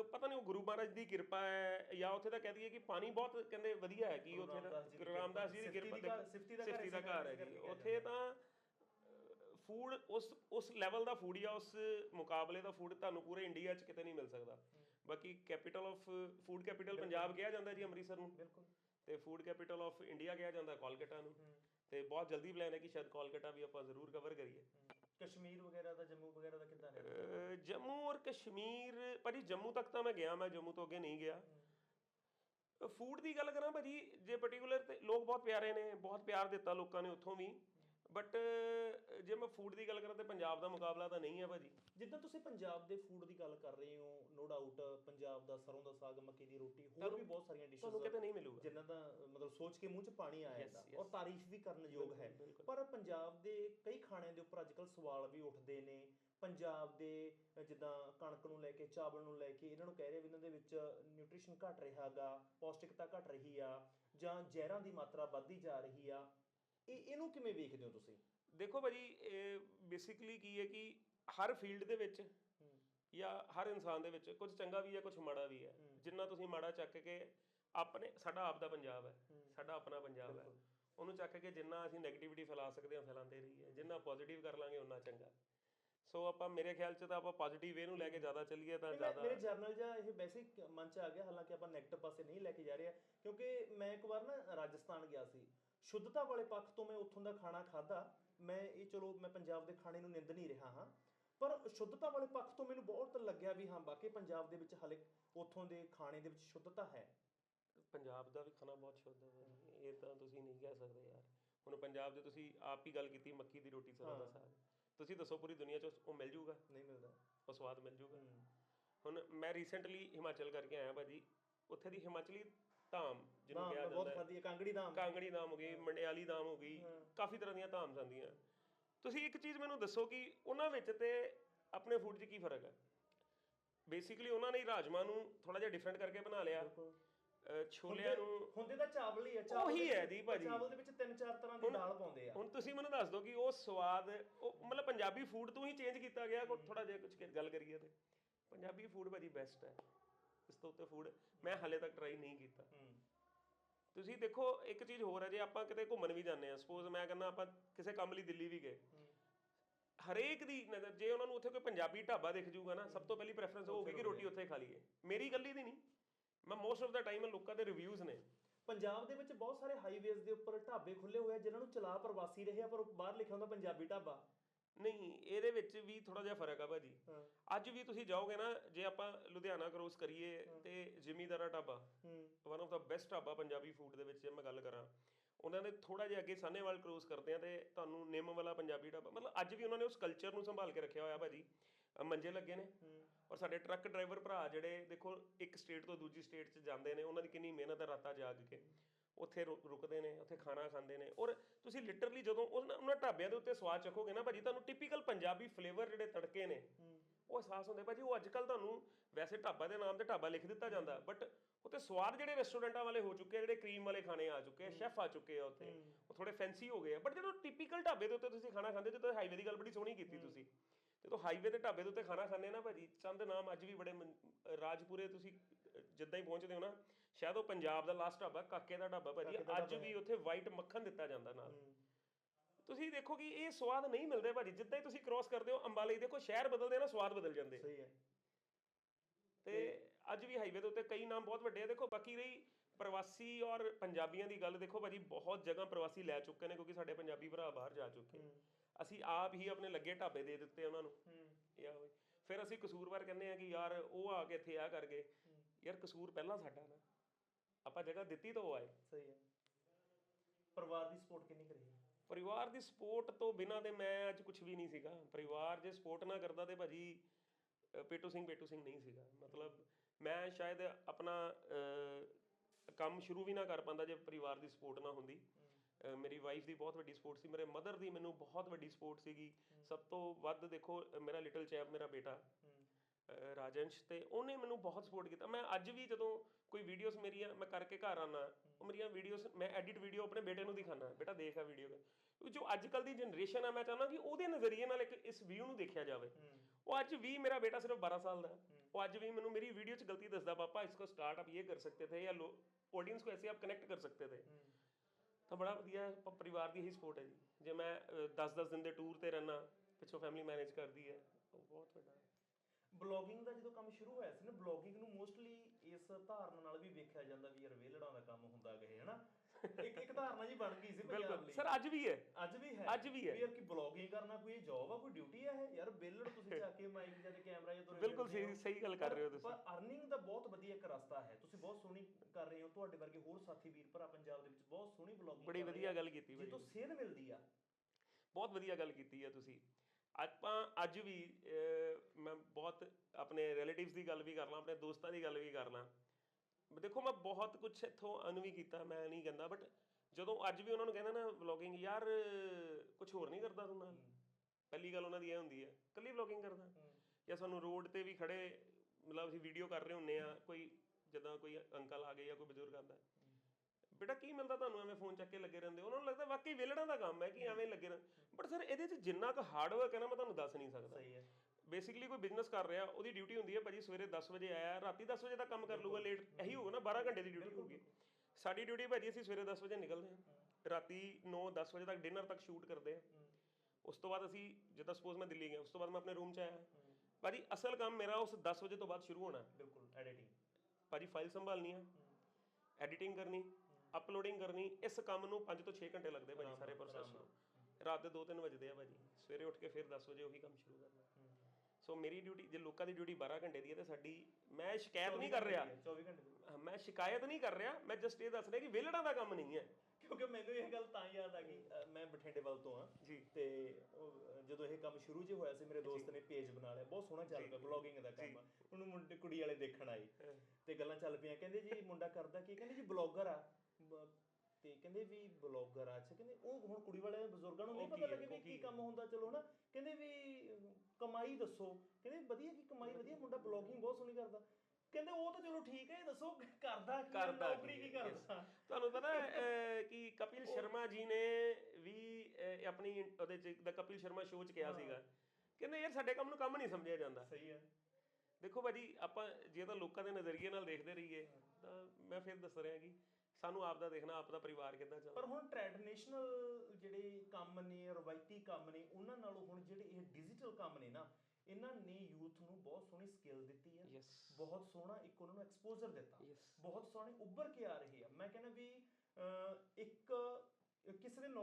ਪਤਾ ਨਹੀਂ ਉਹ ਗੁਰੂ ਮਹਾਰਾਜ ਦੀ ਕਿਰਪਾ ਹੈ ਜਾਂ ਉੱਥੇ ਦਾ ਕਹਿ ਦਈਏ ਕਿ ਪਾਣੀ ਬਹੁਤ ਕਹਿੰਦੇ ਵਧੀਆ ਹੈ ਕਿ ਉੱਥੇ ਦਾ ਗੁਰੂ ਰਾਮਦਾਸ ਜੀ ਦੀ ਕਿਰਪਾ। ਸਿਫਤੀ ਦਾ ਘਰ ਸਿਫਤੀ ਦਾ ਘਰ ਹੈ ਜੀ। ਉੱਥੇ ਤਾਂ ਫੂਡ ਉਸ ਉਸ ਲੈਵਲ ਦਾ ਫੂਡ ਜਾਂ ਉਸ ਮੁਕਾਬਲੇ ਦਾ ਫੂਡ ਤੁਹਾਨੂੰ ਪੂਰੇ ਇੰਡੀਆ 'ਚ ਕਿਤੇ ਨਹੀਂ ਮਿਲ ਸਕਦਾ। ਬਾਕੀ capital of food capital Punjab ਕਿਹਾ ਜਾਂਦਾ ਜੀ ਅੰਮ੍ਰਿਤਸਰ ਨੂੰ। ਬਿਲਕੁਲ। ਤੇ ਫੂਡ ਕੈਪੀਟਲ ਆਫ ਇੰਡੀਆ ਕਿਹਾ ਜਾਂਦਾ ਕੋਲਕਾਤਾ ਨੂੰ। ਤੇ ਬਹੁਤ ਜਲਦੀ ਪਲਾਨ ਹੈ ਕਿ ਸ਼ਾਇਦ ਕੋਲਕਾਤਾ ਵੀ ਆਪਾਂ ਜ਼ਰੂਰ ਕਵਰ ਕਰੀਏ। ਕਸ਼ਮੀਰ ਵਗੈਰਾ ਦਾ ਜੰਮੂ ਵਗੈਰਾ ਦਾ ਕਿੱਦਾਂ ਹੈ ਅਹ ਜੰਮੂ ਔਰ ਕਸ਼ਮੀਰ ਭਾਜੀ ਜੰਮੂ ਤੱਕ ਤਾਂ ਮੈਂ ਗਿਆ ਮੈਂ ਜੰਮੂ ਤੋਂ ਅੱਗੇ ਨਹੀਂ ਗਿਆ। ਫੂਡ ਦੀ ਗੱਲ ਕਰਾਂ ਭਾਜੀ ਜੇ ਪਾਰਟਿਕੂਲਰ ਤੇ ਲੋਕ ਬਹੁਤ ਪਿਆਰੇ ਨੇ ਬਹੁਤ ਪਿਆਰ ਦਿੱਤਾ ਲੋਕਾਂ ਨੇ ਉੱਥੋਂ ਵੀ। ਬਟ ਜੇ ਮੈਂ ਫੂਡ ਦੀ ਗੱਲ ਕਰਾਂ ਤੇ ਪੰਜਾਬ ਦਾ ਮੁਕਾਬਲਾ ਤਾਂ ਨਹੀਂ ਹੈ ਭਾਜੀ। ਜਿੱਦਾਂ ਤੁਸੀਂ ਪੰਜਾਬ ਦੇ ਫੂਡ ਦੀ ਗੱਲ ਕਰ ਰਹੇ ਹੋ ਨੋ ਡਾਊਟ ਪੰਜਾਬ ਦਾ ਸਰੋਂ ਦਾ ਸਾਗ ਮੱਕੀ ਦੀ ਰੋਟੀ ਹੋਰ ਵੀ ਬਹੁਤ ਸਾਰੀਆਂ ਤੁਹਾਨੂੰ ਡਿਸ਼ਸ ਕਿਤੇ ਨਹੀਂ ਮਿਲੂਗਾ। ਜਿਨ੍ਹਾਂ ਦਾ ਮਤਲਬ ਸੋਚ ਕੇ ਮੂੰਹ 'ਚ ਪਾਣੀ ਆ ਜਾਂਦਾ. ਔਰ ਤਾਰੀਫ ਵੀ ਕਰਨ ਯੋਗ ਹੈ। ਪਰ ਪੰਜਾਬ ਦੇ ਕਈ ਖਾਣਿਆਂ ਉੱਪਰ ਅੱਜਕੱਲ ਸਵਾਲ ਵੀ ਉੱਠਦੇ ਨੇ। ਪੰਜਾਬ ਦੇ ਜਿੱਦਾਂ ਕਣਕ ਨੂੰ ਲੈ ਕੇ ਚਾਵਲ ਨੂੰ ਲੈ ਕੇ ਇਹਨਾਂ ਨੂੰ ਕਹਿ ਰਹੇ ਵੀ ਇਹਨਾਂ ਦੇ ਵਿੱਚ ਨਿਊਟ੍ਰੀਸ਼ਨ ਘਟ ਰਿਹਾਗਾ ਪੌਸ਼ਟਿਕਤਾ ਘਟ ਰਹੀ ਆ ਜਾਂ ਜ਼ਹਿਰਾਂ ਦੀ ਮਾਤਰਾ ਵੱਧਦੀ ਜਾ ਰਹੀ ਆ। ਇਹ ਇਹਨੂੰ ਕਿਵੇਂ ਵੇਖਦੇ ਹੋ ਤੁਸੀਂ? ਦੇਖੋ ਭਾਜੀ ਇਹ ਬੇਸਿਕਲੀ ਕੀ ਹੈ ਕਿ ਹਰ ਫੀਲਡ ਦੇ ਵਿੱਚ ਜਾਂ ਹਰ ਇਨਸਾਨ ਦੇ ਵਿੱਚ ਕੁਝ ਚੰਗਾ ਵੀ ਹੈ ਕੁਝ ਮਾੜਾ ਵੀ ਹੈ। ਜਿੰਨਾ ਤੁਸੀਂ ਮਾੜਾ ਚੱਕ ਕੇ ਆਪਣੇ ਸਾਡਾ ਆਪ ਦਾ ਪੰਜਾਬ ਹੈ। ਸਾਡਾ ਆਪਣਾ ਪੰਜਾਬ ਹੈ। ਉਹਨੂੰ ਚੱਕ ਕੇ ਜਿੰਨਾ ਅਸੀਂ 네ਗੇਟਿਵਿਟੀ ਫੈਲਾ ਸਕਦੇ ਹਾਂ ਫੈਲਾਉਂਦੇ ਰਹੀਏ। ਜਿੰਨਾ ਪੋਜ਼ਿਟਿਵ ਕਰ ਲਾਂਗੇ ਉਨਾ ਚੰਗਾ। ਸੋ ਆਪਾਂ ਮੇਰੇ ਖਿਆਲ ਚ ਤਾਂ ਆਪਾਂ ਪੋਜ਼ਿਟਿਵ ਵੇ ਨੂੰ ਲੈ ਕੇ ਜ਼ਿਆਦਾ ਚੱਲੀਏ ਤਾਂ ਜ਼ਿਆਦਾ ਮੇਰੇ ਜਰਨਲ ਜਾਂ ਇਹ ਵੈਸੇ ਮਨ ਚ ਆ ਗਿਆ ਹਾਲਾਂਕਿ ਆਪਾਂ ਨੈਗੇਟਿਵ ਪਾਸੇ ਨਹੀਂ ਲੈ ਕੇ ਜਾ ਰਹੇ ਆ ਕਿਉਂਕਿ ਮੈਂ ਇੱਕ ਵਾਰ ਨਾ ਰਾਜਸਥਾਨ ਗਿਆ ਸੀ। ਸ਼ੁੱਧਤਾ ਵਾਲੇ ਪੱਖ ਤੋਂ ਮੈਂ ਉੱਥੋਂ ਦਾ ਖਾਣਾ ਖਾਦਾ ਮੈਂ ਇਹ ਚਲੋ ਮੈਂ ਪੰਜਾਬ ਦੇ ਖਾਣੇ ਨੂੰ ਨਿੰਦ ਨਹੀਂ ਰਿਹਾ ਹਾਂ। ਪਰ ਸ਼ੁੱਧਤਾ ਵਾਲੇ ਪੱਖ ਤੋਂ ਮੈਨੂੰ ਬਹੁਤ ਲੱਗਿਆ ਵੀ ਹਾਂ ਬਾਕੀ ਪੰਜਾਬ ਦੇ ਵਿੱਚ ਹਲੇ ਉੱਥੋਂ ਦੇ ਖਾਣੇ ਦੇ ਵਿੱਚ ਸ਼ੁੱਧਤਾ ਹੈ। ਪੰਜਾਬ ਦਾ ਵੀ ਖਾਣਾ ਬਹੁਤ ਸ਼ੁੱਧ ਹੈ। ਇਹ ਤਾਂ ਤੁਸੀਂ ਨਹੀਂ ਕਹਿ ਸਕਦੇ ਯਾਰ। ਹੁਣ ਪੰਜਾਬ ਦੇ ਤੁਸੀਂ ਆਪ ਹੀ ਗੱਲ ਕੀਤੀ ਮੱਕੀ ਦੀ ਰੋਟੀ ਸਰੋਂ ਦਾ। ਸਾਗ। ਤੁਸੀਂ ਦੱਸੋ ਪੂਰੀ ਦੁਨੀਆ 'ਚ ਉਹ ਮਿਲ ਜੂਗਾ? ਨਹੀਂ ਮਿਲਦਾ। ਉਹ ਸਵਾਦ ਮਿਲ ਜੂਗਾ? ਹੁਣ ਮੈਂ ਰੀਸੈਂਟਲੀ ਹਿਮਾਚਲ ਕਰਕੇ ਆਇਆ ਭਾਜੀ। ਉੱਥੇ ਦੀ ਹਿਮਾਚਲੀ ਧਾਮ ਜਿਹਨੂੰ ਧਾਮ ਕਿਹਾ ਬਹੁਤ ਜਾਂਦਾ ਹੈ। ਖਾਦੀ ਹੈ ਕਾਂਗੜੀ ਧਾਮ। ਕਾਂਗੜੀ ਧਾਮ ਹੋ ਗਈ ਮੰਡਿਆਲੀ ਧਾਮ ਹੋ ਗਈ। ਕਾਫੀ ਤਰ੍ਹਾਂ ਦੀਆਂ ਧਾਮਸ ਆਉਂਦੀਆਂ ਤੁਸੀਂ ਇੱਕ ਚੀਜ਼ ਮੈਨੂੰ ਦੱਸੋ ਕਿ ਉਹਨਾਂ ਵਿੱਚ ਤੇ ਆਪਣੇ ਫੂਡ 'ਚ ਕੀ ਫ਼ਰਕ ਹੈ? ਬੇਸਿਕਲੀ ਉਹਨਾਂ ਨੇ ਰਾਜਮਾ ਨੂੰ ਥੋੜਾ ਜਿਹਾ ਡਿਫਰੈਂਟ ਕਰਕੇ ਬਣਾ ਲਿਆ। ਛੋਲਿਆਂ ਨੂੰ ਹੁੰਦੇ ਤਾਂ ਚਾਵਲ ਹੀ ਆ ਚਾਵਲ ਉਹੀ ਦੇ ਹੈ ਜੀ ਭਾਜੀ। ਚਾਵਲ ਦੇ ਵਿੱਚ ਤਿੰਨ ਚਾਰ ਤਰ੍ਹਾਂ ਦੀ ਦਾਲ ਪਾਉਂਦੇ ਆ। ਹੁਣ ਤੁਸੀਂ ਮੈਨੂੰ ਦੱਸ ਦਿਓ ਕਿ ਉਹ ਸਵਾਦ ਉਹ ਮਤਲਬ ਪੰਜਾਬੀ ਫੂਡ ਤੋਂ ਹੀ ਚੇਂਜ ਕੀਤਾ ਗਿਆ ਕੋਈ ਥੋੜਾ ਜਿਹਾ ਕੁਝ ਗੱਲ ਕਰੀਏ ਤੇ। ਪੰਜਾਬੀ ਫੂਡ ਭਾਜੀ ਬੈਸਟ ਹੈ। ਇਸ ਤੋਂ ਉੱਤੇ ਫੂਡ ਮੈਂ ਹਾਲੇ ਤੱਕ ਟਰਾਈ ਨਹੀਂ ਕੀਤਾ। ਤੁਸੀਂ ਦੇਖੋ ਇੱਕ ਚੀਜ਼ ਹੋਰ ਹੈ ਜੇ ਆਪਾਂ ਕਿਤੇ ਘੁੰਮਣ ਵੀ ਜਾਂਦੇ ਆ ਸਪੋਜ਼ ਮੈਂ ਕਹਿੰਦਾ ਆਪਾਂ ਕਿਸੇ ਕੰਮ ਲਈ ਦਿੱਲੀ ਵੀ ਗਏ। ਹਰੇਕ ਦੀ ਨਜ਼ਰ ਜੇ ਉਹਨਾਂ ਨੂੰ ਉੱਥੇ ਕੋਈ ਪੰਜਾਬੀ ਢਾਬਾ ਦਿਖ ਜੂਗਾ ਨਾ ਸਭ ਤੋਂ ਪਹਿਲੀ ਪ੍ਰੈਫਰੈਂਸ ਉਹ ਹੋਊਗੀ ਕਿ ਰੋਟੀ ਉੱਥੇ ਖਾ ਲਈਏ। ਮੇਰੀ ਗੱਲੀ ਦੀ ਨਹੀਂ। ਮੈਂ ਮੋਸਟ ਆਫ ਦਾ ਟਾਈਮ ਲੋਕਾਂ ਦੇ ਰਿਵਿਊਜ਼ ਨੇ। ਪੰਜਾਬ ਦੇ ਵਿੱਚ ਬਹੁਤ ਸਾਰੇ ਹਾਈਵੇਜ਼ ਦੇ ਉੱਪਰ ਢਾਬੇ ਖੁੱਲੇ ਹੋਏ ਆ ਜਿਨ੍ਹਾਂ ਨੂੰ ਚਲਾ ਪ੍ਰਵਾਸੀ ਰਹੇ ਆ ਪਰ ਬਾਹਰ ਲਿਖਿਆ ਹੁੰਦਾ ਪੰਜਾਬੀ ਢਾਬਾ। ਨਹੀਂ ਇਹਦੇ ਵਿੱਚ ਵੀ ਥੋੜਾ ਜਿਹਾ ਫ਼ਰਕ ਆ ਭਾਜੀ। ਅੱਜ ਵੀ ਤੁਸੀਂ ਜਾਓਗੇ ਨਾ ਜੇ ਆਪਾਂ ਲੁਧਿਆਣਾ ਕ੍ਰੋਸ ਕਰੀਏ ਤੇ ਜ਼ਿਮੀਦਾਰਾ ਢਾਬਾ ਹੂੰ। One of the best dhaba Punjabi food ਦੇ ਵਿੱਚ ਜੇ ਮੈਂ ਗੱਲ ਕਰਾਂ ਉਹਨਾਂ ਨੇ ਥੋੜਾ ਜਿਹਾ ਅੱਗੇ ਸਾਹਨੇਵਾਲ ਕ੍ਰੋਸ ਕਰਦੇ ਆ ਤੇ ਤੁਹਾਨੂੰ ਨਿੰਮ ਵਾਲਾ ਪੰਜਾਬੀ ਢਾਬਾ ਮਤਲਬ ਅੱਜ ਵੀ ਉਹਨਾਂ ਨੇ ਉਸ ਕਲਚਰ ਨੂੰ ਸੰਭਾਲ ਕੇ ਰੱਖਿਆ ਹੋਇਆ ਭਾਜੀ। ਮੰਜੇ ਲੱਗੇ ਨੇ। ਹੂੰ। ਔਰ ਸਾਡੇ ਟਰੱਕ ਡਰਾਈਵਰ ਭਰਾ ਜਿਹੜੇ ਦੇਖੋ ਇੱਕ ਸਟੇਟ ਤੋਂ ਦੂਜੀ ਸਟੇਟ 'ਚ ਜਾਂਦੇ ਨੇ ਉਹਨਾਂ ਦੀ ਕਿੰਨੀ ਮਿਹਨਤ ਹੈ ਰਾਤਾਂ ਜਾਗ ਕੇ। ਉੱਥੇ ਰੁਕਦੇ ਨੇ ਉੱਥੇ ਖਾਣਾ ਖਾਂਦੇ ਨੇ। ਔਰ ਤੁਸੀਂ ਲਿਟਰਲੀ ਜਦੋਂ ਉਹਨਾਂ ਉਹਨਾਂ ਢਾਬਿਆਂ ਦੇ ਉੱਤੇ ਸਵਾਦ ਚੱਖੋਗੇ ਨਾ ਭਾਜੀ ਤੁਹਾਨੂੰ ਟਿਪੀਕਲ ਪੰਜਾਬੀ ਫਲੇਵਰ ਜਿਹੜੇ ਤੜਕੇ ਨੇ ਉਹ ਅਹਿਸਾਸ ਹੁੰਦੇ ਭਾਜੀ ਉਹ ਅੱਜਕੱਲ ਤੁਹਾਨੂੰ ਵੈਸੇ ਢਾਬਾ ਦੇ ਨਾਮ ਤੇ ਢਾਬਾ ਲਿਖ ਦਿੱਤਾ ਜਾਂਦਾ ਬਟ ਉੱਤੇ ਸਵਾਦ ਜਿਹੜੇ ਰੈਸਟੋਰੈਂਟਾਂ ਵਾਲੇ ਹੋ ਚੁੱਕੇ ਆ ਜਿਹੜੇ ਕਰੀਮ ਵਾਲੇ ਖਾਣੇ ਆ ਚੁੱਕੇ ਆ ਸ਼ੈਫ ਆ ਚੁੱਕੇ ਆ ਉੱਥੇ ਉਹ ਥੋੜੇ ਫੈਂਸੀ ਹੋ ਗਏ ਆ ਬਟ ਜਦੋਂ ਟਿਪੀਕਲ ਢਾਬੇ ਦੇ ਉੱਤੇ ਤੁਸੀਂ ਖਾਣਾ ਖਾਂਦੇ ਤੇ ਹਾਈਵੇ ਦੀ ਗੱਲ ਬੜੀ ਸੋਹਣੀ ਕੀਤੀ ਤੁਸੀਂ। ਜਦੋਂ ਹਾਈਵੇ ਤੇ ਢਾਬੇ ਦੇ ਉੱਤੇ ਖਾਣਾ ਖਾਂਦੇ ਨਾ ਭਾਜੀ ਚੰਦ ਨਾਮ ਅੱਜ ਵੀ ਬੜੇ ਰਾਜਪੁਰੇ ਤੁਸੀਂ ਜਿੱਦਾਂ ਹੀ ਪਹੁੰਚਦੇ ਹੋ ਨਾ ਸ਼ਾਇਦ ਉਹ ਪੰਜਾਬ ਦਾ ਲਾਸਟ ਢਾਬਾ ਕਾਕੇ ਦਾ ਢਾਬਾ ਭਾਜੀ ਅੱਜ ਵੀ ਉੱਥੇ ਵਾਈਟ ਮੱਖਣ ਦਿੱਤਾ ਜਾਂਦਾ ਨਾਲ। ਤੁਸੀਂ ਦੇਖੋ ਕਿ ਇਹ ਸਵਾਦ ਨਹੀਂ ਮਿਲਦੇ ਭਾਜੀ ਜਿੱਦਾਂ ਹੀ ਤੁਸੀਂ ਕ੍ਰਾਸ ਕਰਦੇ ਹੋ ਅੰਬਾਲੇ ਦੇਖੋ ਸ਼ਹਿਰ ਬਦਲਦੇ ਨਾ ਸਵਾਦ ਬਦਲ ਜਾਂਦੇ। ਸਹੀ ਹੈ। ਤੇ ਅੱਜ ਵੀ ਹਾਈਵੇ ਦੇ ਉੱਤੇ ਕਈ ਨਾਮ ਬਹੁਤ ਵੱਡੇ ਆ। ਦੇਖੋ ਬਾਕੀ ਰਹੀ ਪ੍ਰਵਾਸੀ ਔਰ ਪੰਜਾਬੀਆਂ ਦੀ ਗੱਲ ਦੇਖੋ ਭਾਜੀ ਬਹੁਤ ਜਗ੍ਹਾ ਪ੍ਰਵਾਸੀ ਲੈ ਚੁੱਕੇ ਨੇ ਕਿਉਂਕਿ ਸਾਡੇ ਪੰਜਾਬੀ ਭਰਾ ਬਾਹਰ ਜਾ ਚੁੱਕੇ। ਨੇ। ਅਸੀਂ ਆਪ ਹੀ ਆਪਣੇ ਲੱਗੇ ਢਾਬੇ ਦੇ ਦਿੱਤੇ ਉਹਨਾਂ ਨੂੰ। ਇਹ ਆ ਫਿਰ ਅਸੀਂ ਕਸੂਰਵਾਰ ਕਹਿੰਦੇ ਆ ਕਿ ਯਾਰ ਉਹ ਆ ਕੇ ਇੱਥੇ ਆ ਕਰ ਗਏ ਯਾਰ ਕਸੂਰ ਪਹਿਲਾਂ ਸਾਡਾ ਨਾ। ਆਪਾਂ ਜਗ੍ਹਾ ਦਿੱਤੀ ਤਾਂ ਉਹ ਆਏ। ਸਹੀ ਹੈ। ਪਰਿਵਾਰ ਦੀ ਸਪੋਰਟ ਕਿੰਨੀ ਕਰੀ ਪਰਿਵਾਰ ਦੀ ਸਪੋਰਟ ਤੋਂ ਬਿਨਾਂ ਤੇ ਮੈਂ ਅੱਜ ਕੁਝ ਵੀ ਨਹੀਂ ਸੀਗਾ। ਪਰਿਵਾਰ ਜੇ ਸਪੋਰਟ ਨਾ ਕਰਦਾ ਤੇ ਭਾਜੀ ਪੇਟੂ ਸਿੰਘ ਪੇਟੂ ਸਿੰਘ ਨਹੀਂ ਸੀਗਾ। ਮਤਲਬ ਮੈਂ ਸ਼ਾਇਦ ਆਪਣਾ ਕੰਮ ਸ਼ੁਰੂ ਵੀ ਨਾ ਕਰ ਪਾਉਂਦਾ ਜੇ ਪਰਿਵਾਰ ਦੀ ਸਪੋਰਟ ਨਾ ਹੁੰਦੀ। ਮੇਰੀ ਵਾਈਫ ਦੀ ਬਹੁਤ ਵੱਡੀ ਸਪੋਰਟ ਸੀ ਮੇਰੇ ਮਦਰ ਦੀ ਮੈਨੂੰ ਬਹੁਤ ਵੱਡੀ ਸਪੋਰਟ ਸੀਗੀ। ਸਭ ਤੋਂ ਵੱਧ ਦੇਖੋ ਮੇਰਾ ਲਿਟਲ ਚੈਪ ਮੇਰਾ ਬੇਟਾ ਰਾਜੰਸ਼ ਤੇ ਉਹਨੇ ਮੈਨੂੰ ਬਹੁਤ ਸਪੋਰਟ ਕੀਤਾ। ਮੈਂ ਅੱਜ ਵੀ ਜਦੋਂ ਕੋਈ ਵੀਡੀਓਜ਼ ਮੇਰੀਆਂ ਮੈਂ ਕਰਕੇ ਘਰ ਆਣਾ ਉਹ ਮੇਰੀਆਂ ਵੀਡੀਓਜ਼ ਮੈਂ ਐਡਿਟ ਵੀਡੀਓ ਆਪਣੇ ਬੇਟੇ ਨੂੰ ਦਿਖਾਣਾ ਬੇਟਾ ਦੇਖ ਆ ਵੀਡੀਓ ਜੋ ਅੱਜ ਕੱਲ ਦੀ ਜਨਰੇਸ਼ਨ ਆ ਮੈਂ ਚਾਹੁੰਦਾ ਕਿ ਉਹਦੇ ਨਜ਼ਰੀਏ ਨਾਲ ਇੱਕ ਇਸ ਵੀਊ ਨੂੰ ਦੇਖਿਆ ਜਾਵੇ। ਉਹ ਅੱਜ ਵੀ ਮੇਰਾ ਬੇਟਾ ਸਿਰਫ 12 ਸਾਲ ਦਾ। ਉਹ ਅੱਜ ਵੀ ਮੈਨੂੰ ਮੇਰੀ ਵੀਡੀਓ 'ਚ ਗਲਤੀ ਦੱਸਦਾ ਪਾਪਾ ਇਸਕੋ ਸਟਾਰਟ ਅਪ ਇਹ ਕਰ ਸਕਦੇ ਥੇ ਜਾਂ ਆਡੀਅנס ਕੋ ਐਸੇ ਆਪ ਕਨੈਕਟ ਕਰ ਸਕਤੇ ਥੇ। ਤਾਂ ਬੜਾ ਵਧੀਆ ਪ- ਪਰਿਵਾਰ ਦੀ ਹੀ ਸਪੋਰਟ ਹੈ ਜੀ। ਜੇ ਮੈਂ 10-10 ਦਿਨ ਦੇ ਟੂਰ ਤੇ ਰਹਿਣਾ ਪਿੱਛੋਂ ਫੈਮਿਲੀ ਮੈਨੇਜ ਕਰਦੀ ਹੈ, ਉਹ ਬਹੁਤ ਵੱਡਾ। ਬਲੌਗਿੰਗ ਦਾ ਜਦੋਂ ਕੰਮ ਸ਼ੁਰੂ ਹੋਇਆ ਸੀ ਨਾ ਬਲੌਗਿੰਗ ਨੂੰ ਮੋਸਟਲੀ ਇਸ ਧਾਰਨਾ ਨਾਲ ਵੀ ਵੇਖਿਆ ਜਾਂਦਾ ਵੀ ਯਾਰ ਵੇਲੜਾਂ ਦਾ ਕੰਮ ਹੁੰਦਾ ਗਏ ਹਨਾ? ਇੱਕ ਇੱਕ ਧਾਰਨਾ ਜੀ ਬਣ ਗਈ ਸੀ ਪੰਜਾਬ ਲਈ। ਸਰ ਅੱਜ ਵੀ ਹੈ। ਅੱਜ ਵੀ ਹੈ। ਅੱਜ ਵੀ ਹੈ। ਯਾਰ ਕੀ ਬਲੌਗਿੰਗ ਕਰਨਾ ਕੋਈ ਜੌਬ ਆ ਕੋਈ ਡਿਊਟੀ ਆ ਇਹ? ਯਾਰ ਵੇਲੜ ਤੁਸੀਂ ਚੱਕ ਕੇ ਮਾਈਕ ਜਾਂ ਕੈਮਰਾ ਜਾਂ ਤੁਰੇ ਬਿਲਕੁਲ ਸਹੀ। ਸਹੀ ਗੱਲ ਕਰ ਰਹੇ ਹੋ ਤੁਸੀਂ। ਪਰ ਅਰਨਿੰਗ ਦਾ ਬਹੁਤ ਵਧੀਆ ਇੱਕ ਰਸਤਾ ਹੈ। ਤੁਸੀਂ ਬਹੁਤ ਸੋਹਣੀ ਕਰ ਰਹੇ ਹੋ ਤੁਹਾਡੇ ਵਰਗੇ ਹੋਰ ਸਾਥੀ ਵੀਰ ਭਰਾ ਪੰਜਾਬ ਦੇ ਵਿੱਚ ਬਹੁਤ ਸੋਹਣੀ ਬਲੌਗਿੰਗ ਬੜੀ ਵਧੀਆ ਗੱਲ ਕੀਤੀ ਜੇ ਤੋਂ ਭਾਈ ਸੇਧ ਮਿਲਦੀ ਆ। ਬਹੁਤ ਵਧੀਆ ਗੱਲ ਕੀਤੀ ਹੈ ਤੁਸੀਂ। ਆਪਾਂ ਅੱਜ ਵੀ ਮੈਂ ਬਹੁਤ ਆਪਣੇ ਰਿਲੇਟਿਵਸ ਦੀ ਗੱਲ ਵੀ ਕਰ ਲਾਂ ਆਪਣੇ ਦੋਸਤਾਂ ਦੀ ਗੱਲ ਵੀ ਕਰ ਲਾਂ। ਦੇਖੋ ਮੈਂ ਬਹੁਤ ਕੁਝ ਇੱਥੋਂ ਅਨ ਵੀ ਕੀਤਾ ਮੈਂ ਨਹੀਂ ਕਹਿੰਦਾ ਬਟ ਜਦੋਂ ਅੱਜ ਵੀ ਉਹਨਾਂ ਨੂੰ ਕਹਿੰਦਾ ਨਾ ਵਲੌਗਿੰਗ ਯਾਰ ਕੁਝ ਹੋਰ ਨਹੀਂ ਕਰਦਾ ਤੂੰ ਨਾਲ? ਪਹਿਲੀ ਗੱਲ ਉਹਨਾਂ ਦੀ ਇਹ ਹੁੰਦੀ ਹੈ ਕੱਲੀ ਵਲੌਗਿੰਗ ਕਰਦਾ? ਜਾਂ ਸਾਨੂੰ ਰੋਡ ਤੇ ਵੀ ਖੜੇ ਮਤਲਬ ਅਸੀਂ ਵੀਡੀਓ ਕਰ ਰਹੇ ਹੁੰਨੇ ਆ ਕੋਈ ਜਦੋਂ ਕੋਈ ਅੰਕਲ ਆ ਗਏ ਜਾਂ ਕੋਈ ਬਜ਼ੁਰਗ ਆਂਦਾ ਬੇਟਾ ਕੀ ਮਿਲਦਾ ਤੁਹਾਨੂੰ? ਐਵੇਂ ਫੋਨ ਚੱਕ ਕੇ ਲੱਗੇ ਰਹਿੰਦੇ? ਉਹਨਾਂ ਨੂੰ ਲੱਗਦਾ ਵਾਕਈ ਵਿਹਲੜਾਂ ਦਾ ਕੰਮ ਹੈ ਕਿ ਐਵੇਂ ਲੱਗੇ ਰਹਿਣ ਬਟ ਸਰ ਇਹਦੇ 'ਚ ਜਿੰਨਾ ਕੁ ਹਾਰਡ ਵਰਕ ਹੈ ਨਾ ਮੈਂ ਤੁਹਾਨੂੰ ਦੱਸ ਨਹੀਂ ਸਕਦਾ। ਸਹੀ ਹੈ। ਬੇਸਿਕਲੀ ਕੋਈ ਬਿਜ਼ਨਸ ਕਰ ਰਿਹਾ ਉਹਦੀ ਡਿਊਟੀ ਹੁੰਦੀ ਹੈ ਭਾਜੀ ਸਵੇਰੇ 10 ਵਜੇ ਆਇਆ ਰਾਤੀ 10 ਵਜੇ ਤੱਕ ਕੰਮ ਕਰ ਲੂਗਾ ਲੇਟ ਇਹੀ ਹੋਊਗਾ ਨਾ 12 ਘੰਟੇ ਦੀ ਡਿਊਟੀ ਹੋਊਗੀ। ਸਾਡੀ ਡਿਊਟੀ ਭਾਜੀ ਅਸੀਂ ਸਵੇਰੇ 10 ਵਜੇ ਨਿਕਲਦੇ ਹਾਂ ਰਾਤੀ 9 10 ਵਜੇ ਤੱਕ ਡਿਨਰ ਤੱਕ ਸ਼ੂਟ ਕਰਦੇ ਹਾਂ। ਉਸ ਤੋਂ ਬਾਅਦ ਅਸੀਂ ਜਿੱਦਾਂ ਸਪੋਜ਼ ਮੈਂ ਦਿੱਲੀ ਗਿਆ ਉਸ ਤੋਂ ਬਾਅਦ ਮੈਂ ਆਪਣੇ ਰੂਮ 'ਚ ਆਇਆ। ਭਾਜੀ ਅਸਲ ਕੰਮ ਮੇਰਾ ਉਸ 10 ਵਜੇ ਤੋਂ ਬਾਅਦ ਸ਼ੁਰੂ ਹੋਣਾ। ਬਿਲਕੁਲ ਐਡੀਟਿੰਗ ਭਾਜੀ ਫਾਈਲ ਸੰਭਾਲਣੀ ਆ ਐਡੀਟਿੰਗ ਕਰਨੀ ਅਪਲੋਡਿੰਗ ਕਰਨੀ ਇਸ ਕੰਮ ਨੂੰ 5 ਤੋਂ 6 ਘੰਟੇ ਲੱਗਦੇ ਭਾਜੀ ਸਾਰੇ ਪ੍ਰੋਸੈਸ ਨੂੰ। ਰਾਤ ਦੇ 2-3 ਵਜਦੇ ਆ ਭਾਜੀ। ਸਵੇਰੇ ਉੱਠ ਕੇ ਫਿਰ 10 ਵਜੇ ਉਹੀ ਕੰਮ ਸ਼ੁਰੂ ਕਰਨਾ। ਸੋ ਮੇਰੀ ਡਿਊਟੀ ਜੇ ਲੋਕਾਂ ਦੀ ਡਿਊਟੀ 12 ਘੰਟੇ ਦੀ ਹੈ ਤੇ ਸਾਡੀ ਮੈਂ ਸ਼ਿਕਾਇਤ ਨਹੀਂ ਕਰ ਰਿਹਾ। 24 ਘੰਟੇ ਮੈਂ ਸ਼ਿਕਾਇਤ ਨਹੀਂ ਕਰ ਰਿਹਾ। ਮੈਂ ਜਸਟ ਇਹ ਦੱਸ ਰਿਹਾ ਕਿ ਵਿਹਲੜਾਂ ਦਾ ਕੰਮ ਨਹੀਂ ਹੈ। ਕਿਉਂਕਿ ਮੈਨੂੰ ਇਹ ਗੱਲ ਤਾਂ ਯਾਦ ਆ ਗਈ। ਮੈਂ ਬਠਿੰਡੇ ਵੱਲ ਤੋਂ ਆ ਜੀ। ਤੇ ਜਦੋਂ ਇਹ ਕੰਮ ਸ਼ੁਰੂ ਜੇ ਹੋਇਆ ਸੀ ਮੇਰੇ ਦੋਸਤ ਨੇ ਪੇਜ ਬਣਾ ਲਿਆ। ਬਹੁਤ ਸੋਹਣਾ ਚੱਲ ਪਿਆ ਬਲੌਗਿੰਗ ਦਾ ਕੰਮ। ਉਹਨੂੰ ਮੁੰਡੇ ਕੁੜੀ ਵਾਲੇ ਦੇਖਣ ਆਏ। ਤੇ ਗੱਲਾਂ ਚੱਲ ਪਈਆਂ। ਕਹਿੰਦੇ ਜੀ ਮੁੰਡਾ ਕਰਦਾ ਕੀ? ਕਹਿੰਦੇ ਜੀ ਬਲੌਗਰ ਆ। ਤੇ ਕਹਿੰਦੇ ਵੀ ਬਲੌਗਰ ਆ ਅੱਛਾ ਕਹਿੰਦੇ ਉਹ ਹੁਣ ਕੁੜੀ ਵਾਲੇ ਬਜ਼ੁਰਗਾਂ ਨੂੰ ਨਹੀਂ ਉਹ ਕੀ ਪਤਾ ਹੈ, ਲੱਗੇ ਵੀ ਉਹ ਕੀ ਕੀ ਕੰਮ ਹੁੰਦਾ ਚਲੋ ਹਨਾ ਕਹਿੰਦੇ ਵੀ ਅ, ਕਮਾਈ ਦੱਸੋ ਕਹਿੰਦੇ ਵਧੀਆ ਕੀ ਕਮਾਈ ਵਧੀਆ ਮੁੰਡਾ ਬਲੌਗਿੰਗ ਬਹੁਤ ਸੋਹਣੀ ਕਰਦਾ। ਕਹਿੰਦੇ ਉਹ ਤਾਂ ਚਲੋ ਠੀਕ ਹੈ ਇਹ ਦੱਸੋ ਕਰਦਾ ਕੀ ਹੈ, ਕਰਦਾ ਨੌਕਰੀ ਕੀ ਕੀ ਹੈ, ਕਰਦਾ? ਤੁਹਾਨੂੰ ਪਤਾ ਹੈ ਅਹ, ਕਿ ਕਪਿਲ ਸ਼ਰਮਾ ਜੀ ਨੇ ਵੀ ਅਹ, ਆਪਣੀ ਉਹਦੇ ਚ ਦਾ ਕਪਿਲ ਸ਼ਰਮਾ ਸ਼ੋਅ ਚ ਕਿਹਾ ਸੀਗਾ। ਕਹਿੰਦੇ ਯਾਰ ਸਾਡੇ ਕੰਮ ਨੂੰ ਕੰਮ ਨਹੀਂ ਸਮਝਿਆ ਜਾਂਦਾ। ਸਹੀ ਹੈ। ਦੇਖੋ ਭਾਜੀ ਆਪਾਂ ਜੇ ਤਾਂ ਲੋਕਾਂ ਦੇ ਨਜ਼ਰੀਏ ਨਾਲ ਦੇਖਦੇ ਰਹੀਏ ਤਾਂ ਮੈਂ ਫਿਰ ਦੱਸ ਰਿਹਾ ਕਿ ਸਾਨੂੰ ਆਪ ਦਾ ਦੇਖਣਾ ਆਪ ਦਾ ਪਰਿਵਾਰ ਕਿੱਦਾਂ ਚੱਲਦਾ। ਪਰ ਹੁਣ ਟ੍ਰੈਡੀਸ਼ਨਲ ਜਿਹੜੇ ਕੰਮ ਨੇ ਰਵਾਇਤੀ ਕੰਮ ਨੇ ਉਹਨਾਂ ਨਾਲੋਂ ਹੁਣ ਜਿਹੜੇ ਇਹ ਡਿਜੀਟਲ ਕੰਮ ਨੇ ਨਾ ਇਹਨਾਂ ਨੇ ਯੂਥ ਨੂੰ ਬਹੁਤ ਸੋਹਣੀ ਸਕਿੱਲ ਦਿੱਤੀ ਹੈ। ਬਹੁਤ ਸੋਹਣਾ ਇੱਕ ਉਹਨਾਂ ਨੂੰ ਐਕਸਪੋਜ਼ਰ ਦਿੱਤਾ। ਬਹੁਤ ਸੋਹਣੇ ਉੱਭਰ ਕੇ ਆ ਰਹੇ ਆ। ਮੈਂ ਕਹਿੰਦਾ ਵੀ ਇੱਕ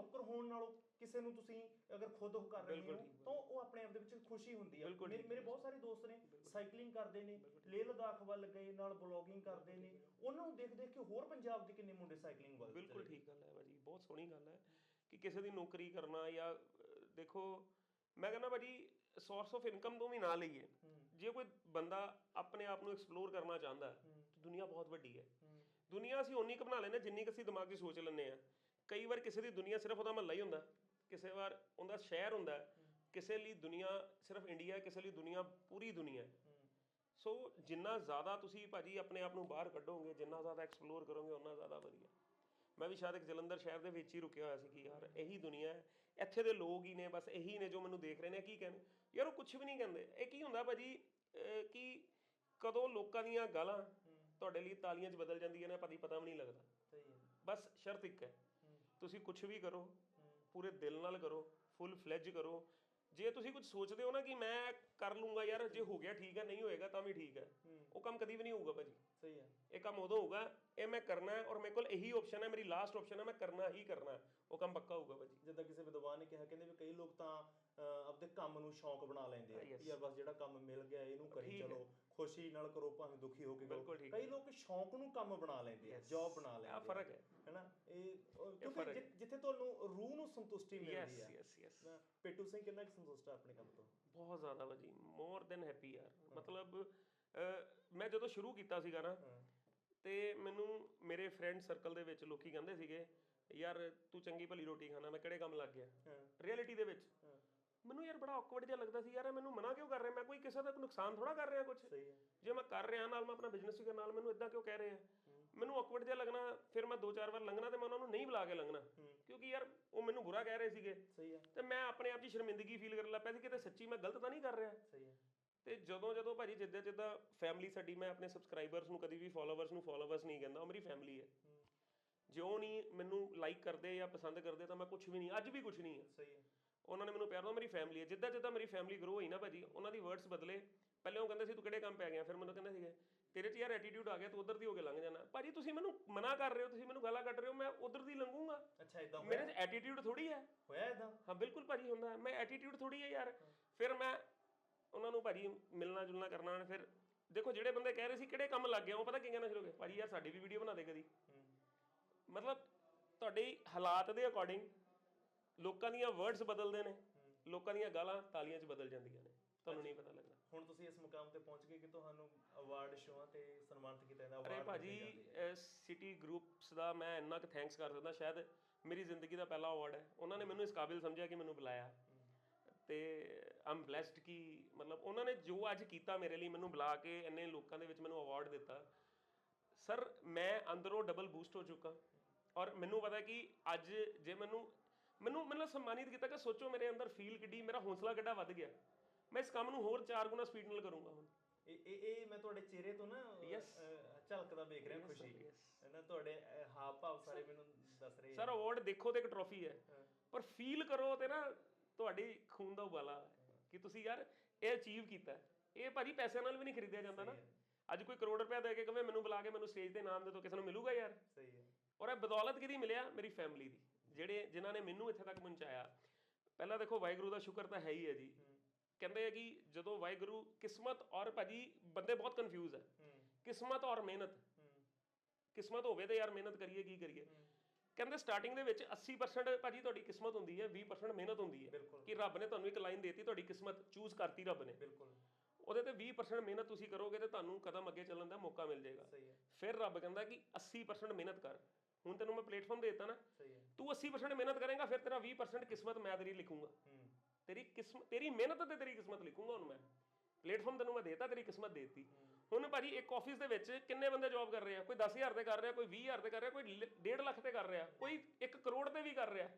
ਨੌਕਰ ਹੋਣ ਨਾਲੋਂ ਕਿਸੇ ਨੂੰ ਤੁਸੀਂ ਅਗਰ ਖੁਦ ਉਹ ਕਰ ਰਹੇ ਹੋ ਤਾਂ ਉਹ ਆਪਣੇ ਆਪ ਦੇ ਵਿੱਚ ਖੁਸ਼ੀ ਹੁੰਦੀ ਬਿਲਕੁਲ ਮੇਰੇ ਬਹੁਤ ਸਾਰੇ ਦੋਸਤ ਨੇ ਸਾਈਕਲਿੰਗ ਕਰਦੇ ਨੇ ਲੇਹ ਲਦਾਖ ਵੱਲ ਗਏ ਨਾਲ ਬਲੌਗਿੰਗ ਕਰਦੇ ਨੇ। ਉਹਨਾਂ ਨੂੰ ਦੇਖ ਦੇਖ ਕੇ ਹੋਰ ਪੰਜਾਬ ਦੇ ਕਿੰਨੇ ਮੁੰਡੇ ਸਾਈਕਲਿੰਗ ਵੱਲ ਬਿਲਕੁਲ। ਠੀਕ ਗੱਲ ਹੈ ਭਾਜੀ ਬਹੁਤ ਸੋਹਣੀ ਗੱਲ ਹੈ ਕਿ ਕਿਸੇ ਦੀ ਨੌਕਰੀ ਕਰਨਾ ਜਾਂ ਦੇਖੋ ਮੈਂ ਕਹਿੰਦਾ ਭਾਜੀ ਸੋਰਸ ਆਫ ਇਨਕਮ ਤੋਂ ਵੀ ਨਾ ਲਈਏ ਹੂੰ, ਜੇ ਕੋਈ ਬੰਦਾ ਆਪਣੇ ਆਪ ਨੂੰ ਐਕਸਪਲੋਰ ਕਰਨਾ ਚਾਹੁੰਦਾ ਹੈ ਹੂੰ, ਤਾਂ ਦੁਨੀਆ ਬਹੁਤ ਵੱਡੀ ਹੈ। ਹੂੰ, ਦੁਨੀਆ ਅਸੀਂ ਓਨੀ ਕੁ ਬਣਾ ਹਾਂ ਜਿੰਨੀ ਕੁ ਅਸੀਂ ਦਿਮਾਗ 'ਚ ਸੋਚ ਲੈਂਦੇ ਆ ਕਈ ਵਾਰ ਕਿਸੇ ਦੀ ਦੁਨੀਆ ਸਿਰਫ ਉਹਦਾ ਮਹੱਲਾ ਹੀ ਹੁੰਦਾ। ਕਿਸੇ ਵਾਰ ਉਹਦਾ ਸ਼ਹਿਰ ਹੁੰਦਾ। ਕਿਸੇ ਲਈ ਦੁਨੀਆ ਸਿਰਫ ਇੰਡੀਆ ਕਿਸੇ ਲਈ ਦੁਨੀਆ ਪੂਰੀ ਦੁਨੀਆ। ਹੈ। ਸੋ ਜਿੰਨਾ ਜ਼ਿਆਦਾ ਤੁਸੀਂ ਭਾਜੀ ਆਪਣੇ ਆਪ ਨੂੰ ਬਾਹਰ ਕੱਢੋਗੇ ਜਿੰਨਾ ਜ਼ਿਆਦਾ ਐਕਸਪਲੋਰ ਕਰੋਗੇ ਉਨਾ ਜ਼ਿਆਦਾ ਵਧੀਆ। ਮੈਂ ਵੀ ਸ਼ਾਇਦ ਇੱਕ ਜਲੰਧਰ ਸ਼ਹਿਰ ਦੇ ਵਿੱਚ ਹੀ ਰੁਕਿਆ ਹੋਇਆ ਸੀ ਕਿ ਯਾਰ ਇਹੀ ਦੁਨੀਆ ਹੈ। ਇੱਥੇ ਦੇ ਲੋਕ ਹੀ ਨੇ ਬਸ ਇਹੀ ਨੇ ਜੋ ਮੈਨੂੰ ਦੇਖ ਰਹੇ ਨੇ। ਕੀ ਕਹਿੰਦੇ? ਯਾਰ ਉਹ ਕੁਝ ਵੀ ਨਹੀਂ ਕਹਿੰਦੇ। ਇਹ ਕੀ ਹੁੰਦਾ ਭਾਜੀ? ਕਿ ਕਦੋਂ ਲੋਕਾਂ ਦੀਆਂ ਗਾਲਾਂ ਤੁਹਾਡੇ ਲਈ ਤਾਲੀਆਂ 'ਚ ਬਦਲ ਜਾਂਦੀਆਂ ਨੇ ਭਾਜੀ ਪਤਾ ਵੀ ਨਹੀਂ ਲੱਗਦਾ। ਸਹੀ ਹੈ। ਬਸ ਸ਼ਰਤ ਇੱਕ ਹੂੰ, ਤੁਸੀਂ ਕੁਝ ਵੀ ਕਰੋ ਪੂਰੇ ਦਿਲ ਨਾਲ ਕਰੋ ਫੁੱਲ ਫਲੈਜ ਕਰੋ। ਜੇ ਤੁਸੀਂ ਕੁਝ ਸੋਚਦੇ ਹੋ ਨਾ ਕਿ ਮੈਂ ਕਰ ਲੂੰਗਾ ਯਾਰ ਜੇ ਹੋ ਗਿਆ ਠੀਕ ਹੈ ਨਹੀਂ ਹੋਏਗਾ ਤਾਂ ਵੀ ਠੀਕ ਹੈ। ਉਹ ਕੰਮ ਕਦੀ ਵੀ ਨਹੀਂ ਹੋਊਗਾ ਭਾਜੀ। ਸਹੀ ਹੈ। ਇਹ ਕੰਮ ਉਦੋਂ ਹੋਊਗਾ ਇਹ ਮੈਂ ਕਰਨਾ ਹੈ ਔਰ ਮੇਰੇ ਕੋਲ ਇਹੀ ਆਪਸ਼ਨ ਹੈ ਮੇਰੀ ਲਾਸਟ ਆਪਸ਼ਨ ਹੈ ਮੈਂ ਕਰਨਾ ਹੀ ਕਰਨਾ। ਉਹ ਕੰਮ ਪੱਕਾ ਹੋਊਗਾ ਭਾਜੀ। ਜਿੱਦਾਂ ਕਿਸੇ ਵਿਦਵਾਨ ਨੇ ਕਿਹਾ ਕਹਿੰਦੇ ਵੀ ਕਈ ਲੋਕ ਤਾਂ ਆਪਦੇ ਕੰਮ ਨੂੰ ਸ਼ੌਂਕ ਬਣਾ ਲੈਂਦੇ ਆ. ਯਾਰ ਬਸ ਜਿਹੜਾ ਕੰਮ ਮਿਲ ਗਿਆ ਇਹਨੂੰ ਕਰੀ। ਚਲੋ। ਖੁਸ਼ੀ ਨਾਲ ਕਰੋ ਭਾਵੇਂ ਦੁਖੀ ਹੋ ਕੇ ਕਰੋ। ਕਈ ਲੋਕ ਸ਼ੌਂਕ ਨੂੰ ਕੰਮ ਬਣਾ ਲੈਂਦੇ ਆ ਜੌਬ ਬਣਾ ਲੈਂਦੇ ਆ। ਫ਼ਰਕ ਹੈ। ਹੈਨਾ? ਇਹ ਕਿਉਂਕਿ ਜਿੱਥੇ ਤੁਹਾਨੂੰ ਰੂਹ ਨੂੰ ਸੰਤੁਸ਼ਟੀ ਮਿਲਦੀ ਯੈਸ ਆ। ਯੈਸ ਯੈਸ ਨਾ, ਪੇਟੂ ਸਿੰਘ ਕਿੰਨਾ ਕੁ ਸੰਤੁਸ਼ਟ ਆ ਆਪਣੇ ਕੰਮ ਤੋਂ? ਬਹੁਤ ਜ਼ਿਆਦਾ ਭਾਜੀ ਮੋਰ ਦੈਨ ਹੈਪੀ ਯਾਰ। ਮਤਲਬ ਮੈਂ ਜਦੋਂ ਸ਼ੁਰੂ ਕੀਤਾ ਸੀਗਾ ਨਾ ਹਾਂ। ਤੇ ਮੈਨੂੰ ਮੇਰੇ ਫਰੈਂਡ ਸਰਕਲ ਦੇ ਵਿੱਚ ਲੋਕੀ ਕਹਿੰਦੇ ਸੀਗੇ ਯਾਰ ਤੂੰ ਚੰਗੀ ਭਲੀ ਰੋਟੀ ਖਾਣਾ ਮੈਂ ਕਿਹੜੇ ਕੰਮ ਲੱਗ ਗਿਆ? ਹਾਂ। ਰਿਐਲਿਟੀ ਦੇ ਵਿੱਚ। ਹਾਂ ਮੈਨੂੰ ਯਾਰ ਬੜਾ ਔਕਵਰਡ ਜਿਹਾ ਲੱਗਦਾ ਸੀ ਯਾਰ ਇਹ ਮੈਨੂੰ ਮਨਾ ਕਿਉਂ ਕਰ ਰਹੇ? ਮੈਂ ਕੋਈ ਕਿਸੇ ਦਾ ਨੁਕਸਾਨ ਥੋੜਾ ਕਰ ਰਿਹਾ ਕੁਝ ਸਹੀ ਹੈ। ਜੇ ਮੈਂ ਕਰ ਰਿਹਾ ਨਾਲ ਮੈਂ ਆਪਣਾ ਬਿਜ਼ਨਸ ਵੀ ਕਰਨ ਨਾਲ ਮੈਨੂੰ ਇਦਾਂ ਕਿਉਂ ਕਹਿ ਰਹੇ ਆ? ਮੈਨੂੰ ਔਕਵਰਡ ਜਿਹਾ ਲੱਗਣਾ ਫਿਰ ਮੈਂ ਦੋ ਚਾਰ ਵਾਰ ਲੰਘਣਾ ਤੇ ਮੈਂ ਉਹਨਾਂ ਨੂੰ ਨਹੀਂ ਬੁਲਾ ਕੇ ਲੰਘਣਾ। ਹੂੰ। ਕਿਉਂਕਿ ਯਾਰ ਉਹ ਮੈਨੂੰ ਬੁਰਾ ਕਹਿ ਰਹੇ ਸੀਗੇ। ਸਹੀ ਹੈ। ਤੇ ਮੈਂ ਆਪਣੇ ਆਪ 'ਚ ਸ਼ਰਮਿੰਦਗੀ ਫੀਲ ਕਰਨ ਲੱਗ ਪਿਆ ਸੀ ਕਿ ਤੇ ਸੱਚੀ ਮੈਂ ਗਲਤ ਤਾਂ ਨਹੀਂ ਕਰ ਰਿਹਾ। ਸਹੀ ਹੈ। ਤੇ ਜਦੋਂ ਜਦੋਂ ਭਾਜੀ ਜਿੱਦਾਂ ਜਿੱਦਾਂ ਫੈਮਿਲੀ ਸਾਡੀ ਮੈਂ ਆਪਣੇ ਸਬਸਕ੍ਰਾਈਬਰਸ ਨੂੰ ਕਦੀ ਵੀ ਫਾਲੋਅਰਸ ਨੂੰ ਫਾਲੋਅਰਸ ਨਹੀਂ ਕਹਿੰਦਾ ਉਹ ਮੇਰੀ ਫੈਮਿਲੀ ਹੈ। ਹੂੰ। ਜਿਉਂ ਨਹੀਂ ਮੈਨੂੰ ਲਾਈਕ ਕਰਦੇ ਜਾਂ ਪਸੰਦ ਕਰਦੇ ਤਾਂ ਮੈਂ ਕੁਝ ਵੀ ਨਹੀਂ ਅੱਜ ਵੀ ਕੁਝ ਨਹੀਂ ਹੈ। ਸਹੀ ਹੈ। ਉਹਨਾਂ ਨੇ ਮੈਨੂੰ ਪਿਆਰ ਦਿੱਤਾ ਮੇਰੀ ਫੈਮਿਲੀ ਹੈ। ਜਿੱਦਾਂ ਜਿੱਦਾਂ ਮੇਰੀ ਫੈਮਿਲੀ ਗਰੋ ਹੋਈ ਨਾ ਭਾਜੀ ਉਹਨਾਂ ਦੀ ਵਰਡਸ ਬਦਲੇ। ਪਹਿਲੇ ਉਹ ਕਹਿੰਦੇ ਸੀ ਤੂੰ ਕਿਹੜੇ ਕੰਮ ਪੈ ਗਿਆ? ਫਿਰ ਮੈਨੂੰ ਕਹਿੰਦੇ ਸੀਗੇ ਤੇਰੇ 'ਚ ਯਾਰ ਐਟੀਟਿਊਡ ਆ ਗਿਆ ਤੂੰ ਉਧਰ ਦੀ ਹੋ ਕੇ ਲੰਘ ਜਾਣਾ। ਭਾਜੀ ਤੁਸੀਂ ਮੈਨੂੰ ਮਨਾ ਕਰ ਰਹੇ ਹੋ ਤੁਸੀਂ ਮੈਨੂੰ ਗਾਲਾਂ ਕੱਢ ਰਹੇ ਹੋ ਮੈਂ ਉਧਰ ਦੀ ਲੰਘੂੰਗਾ। ਅੱਛਾ ਇਦਾਂ ਮੇਰੇ 'ਚ ਐਟੀਟਿਊਡ ਥੋੜੀ ਹੈ। ਹੋਇਆ ਇਦਾਂ ਹਾਂ ਬਿਲਕੁਲ ਭਾਜੀ ਹੁੰਦਾ। ਮੈਂ ਐਟੀਟਿਊਡ ਥੋੜੀ ਹੈ ਯਾਰ। ਫਿਰ ਮੈਂ ਉਹਨਾਂ ਨੂੰ ਭਾਜੀ ਮਿਲਣਾ ਜੁਲਣਾ ਕਰਨਾ ਫਿਰ ਦੇਖੋ ਜਿਹੜੇ ਬੰਦੇ ਕਹਿ ਰਹੇ ਸੀ ਕਿਹੜੇ ਕੰਮ ਲੱਗ ਗਿਆ? ਉਹ ਪਤਾ ਕੀ ਕਹਿਣਾ ਸ਼ੁਰੂ ਹੋ ਗਏ। ਭਾਜੀ ਯਾਰ ਸਾਡੀ ਵੀ ਵੀਡੀਓ ਬਣਾ ਦੇ ਕਦੀ। ਮਤਲਬ ਤੁਹਾਡੇ ਹਾਲਾਤ ਦੇ ਅਕੋਰਡਿੰਗ ਲੋਕਾਂ ਦੀਆਂ ਵਰਡਸ ਬਦਲਦੇ ਨੇ ਲੋਕਾਂ ਦੀਆਂ ਗਾਲਾਂ ਤਾਲੀਆਂ 'ਚ ਬਦਲ ਜਾਂਦੀਆਂ ਨੇ। ਤੁਹਾਨੂੰ ਨਹੀਂ ਪਤਾ ਲੱਗਦਾ। ਹੁਣ ਤੁਸੀਂ ਇਸ ਮੁਕਾਮ ਤੇ ਪਹੁੰਚ ਗਏ ਕਿ ਤੁਹਾਨੂੰ ਅਵਾਰਡ ਸ਼ੋਆਂ ਤੇ ਸਨਮਾਨਿਤ ਕੀਤਾ ਜਾਂਦਾ ਅਰੇ award ਭਾਜੀ। ਸਿਟੀ ਗਰੁੱਪਸ ਦਾ ਮੈਂ ਇੰਨਾ ਕੁ ਥੈਂਕਸ ਕਰ ਸਕਦਾ ਸ਼ਾਇਦ ਮੇਰੀ ਜ਼ਿੰਦਗੀ ਦਾ ਪਹਿਲਾ ਅਵਾਰਡ ਹੈ। ਉਹਨਾਂ ਨੇ ਮੈਨੂੰ ਇਸ ਕਾਬਿਲ ਸਮਝਿਆ ਕਿ ਮੈਨੂੰ ਬੁਲਾਇਆ। ਤੇ ਆਮ ਬlesed ਕਿ ਮਤਲਬ ਉਹਨਾਂ ਨੇ ਜੋ ਅੱਜ ਕੀਤਾ ਮੇਰੇ ਲਈ ਮੈਨੂੰ ਬੁਲਾ ਕੇ ਇੰਨੇ ਲੋਕਾਂ ਦੇ ਵਿੱਚ ਮੈਨੂੰ ਅਵਾਰਡ ਦਿੱਤਾ। ਸਰ ਮੈਂ ਅੰਦਰੋਂ ਡਬਲ ਬੂਸਟ ਹੋ ਚੁੱਕਾ। ਔਰ ਮੈਨੂੰ ਪਤਾ ਕਿ ਅੱਜ ਜੇ ਮੈਨੂੰ ਮੈਨੂੰ ਮਤਲਬ ਸਨਮਾਨਿਤ ਕੀਤਾ ਕਿ ਸੋਚੋ ਮੇਰੇ ਅੰਦਰ ਫੀਲ ਕਿੱਡੀ ਮੇਰਾ ਹੌਸਲਾ ਕਿੱਡਾ ਵੱਧ ਗਿਆ। ਮੈਂ ਇਸ ਕੰਮ ਨੂੰ ਹੋਰ ਚਾਰ ਗੁਣਾ ਸਪੀਡ ਨਾਲ ਕਰੂੰਗਾ ਹੁਣ। ਇਹ ਇਹ ਇਹ ਮੈਂ ਤੁਹਾਡੇ ਚਿਹਰੇ ਤੋਂ ਨਾ ਝਲਕਦਾ ਵੇਖ ਰਿਹਾ ਖੁਸ਼ੀ। ਨਾ ਤੁਹਾਡੇ ਹਾਵ ਭਾਵ ਸਾਰੇ ਮੈਨੂੰ ਦੱਸ ਰਹੇ ਸਰ ਅਵਾਰਡ ਦੇਖੋ ਤੇ ਇੱਕ ਟਰੋਫੀ ਹੈ। ਪਰ ਫੀਲ ਕਰੋ ਤੇ ਨਾ ਤੁਹਾਡੀ ਖੂਨ ਦਾ ਉਬਾਲਾ ਕਿ ਤੁਸੀਂ ਯਾਰ ਇਹ ਅਚੀਵ ਕੀਤਾ। ਇਹ ਭਾਜੀ ਪੈਸੇ ਨਾਲ ਵੀ ਨਹੀਂ ਖਰੀਦਿਆ ਜਾਂਦਾ ਨਾ। ਅੱਜ ਕੋਈ ਕਰੋੜ ਰੁਪਏ ਦੇ ਕੇ ਕਹੇ ਮੈਨੂੰ ਬੁਲਾ ਕੇ ਮੈਨੂੰ ਸਟੇਜ ਤੇ ਨਾਮ ਦੇ ਦੋ ਕਿਸੇ ਨੂੰ ਮਿਲੂਗਾ ਯਾਰ। ਸਹੀ ਹੈ। ਔਰ ਇਹ ਬਦੌਲਤ ਕਿਹਦੀ ਮਿਲਿਆ? ਮੇਰੀ ਫੈਮਿਲੀ ਦੀ। ਜਿਹੜੇ ਜਿਨ੍ਹਾਂ ਨੇ ਮੈਨੂੰ ਇੱਥੇ ਤੱਕ ਪਹੁੰਚਾਇਆ ਪਹਿਲਾਂ ਦੇਖੋ ਵਾਹਿਗੁਰੂ ਦਾ ਸ਼ੁਕਰ ਤਾਂ ਹੈ ਹੀ ਹੈ ਜੀ। ਕਹਿੰਦੇ ਆ ਕਿ ਜਦੋਂ ਵਾਹਿਗੁਰੂ ਕਿਸਮਤ ਔਰ ਭਾਜੀ ਬੰਦੇ ਬਹੁਤ ਕਨਫਿਊਜ਼ ਹੈ। ਕਿਸਮਤ ਔਰ ਮਿਹਨਤ। ਕਿਸਮਤ ਹੋਵੇ ਤੇ ਯਾਰ ਮਿਹਨਤ ਕਰੀਏ ਕੀ ਕਰੀਏ। ਕਹਿੰਦੇ ਸਟਾਰਟਿੰਗ ਦੇ ਵਿੱਚ 80% ਭਾਜੀ ਤੁਹਾਡੀ ਕਿਸਮਤ ਹੁੰਦੀ ਹੈ 20% ਮਿਹਨਤ ਹੁੰਦੀ ਹੈ। ਕਿ ਰੱਬ ਨੇ ਤੁਹਾਨੂੰ ਇੱਕ ਲਾਈਨ ਦੇਤੀ ਤੁਹਾਡੀ ਕਿਸਮਤ ਚੂਜ਼ ਕਰਤੀ ਰੱਬ ਨੇ। ਬਿਲਕੁਲ। ਉਹਦੇ ਤੇ 20% ਮਿਹਨਤ ਤੁਸੀਂ ਕਰੋਗੇ ਤੇ ਤੁਹਾਨੂੰ ਕਦਮ ਅੱਗੇ ਚੱਲਣ ਦਾ ਮੌਕਾ ਮਿਲ ਜਾਏਗਾ। ਫਿਰ ਰੱਬ ਕਹਿੰਦਾ ਕਿ 80% ਮਿਹਨਤ ਕਰ। ਹੁਣ ਤੈਨੂੰ ਮੈਂ ਪਲੇਟਫਾਰਮ ਦੇ ਦਿੱਤਾ ਨਾ ਸਹੀ ਹੈ। ਤੂੰ 80% ਮਿਹਨਤ ਕਰੇਗਾ ਫਿਰ ਤੇਰਾ 20% ਕਿਸਮਤ ਮੈਂ ਤੇਰੀ ਲਿਖੂੰਗਾ। ਤੇਰੀ ਕਿਸਮਤ ਤੇਰੀ ਮਿਹਨਤ ਤੇ ਤੇਰੀ ਕਿਸਮਤ ਲਿਖੂੰਗਾ ਹੁਣ ਮੈਂ। ਪਲੇਟਫਾਰਮ ਤੈਨੂੰ ਮੈਂ ਦੇਤਾ ਤੇਰੀ ਕਿਸਮਤ ਦੇਤੀ। ਹੁਣ ਭਾਜੀ ਇੱਕ ਆਫਿਸ ਦੇ ਵਿੱਚ ਕਿੰਨੇ ਬੰਦੇ ਜੌਬ ਕਰ ਰਹੇ ਆ? ਕੋਈ 10000 ਤੇ ਕਰ ਰਿਹਾ ਕੋਈ 20000 ਤੇ ਕਰ ਰਿਹਾ ਕੋਈ 1.5 ਲੱਖ ਤੇ ਕਰ ਰਿਹਾ ਕੋਈ 1 ਕਰੋੜ ਤੇ ਵੀ ਕਰ ਰਿਹਾ।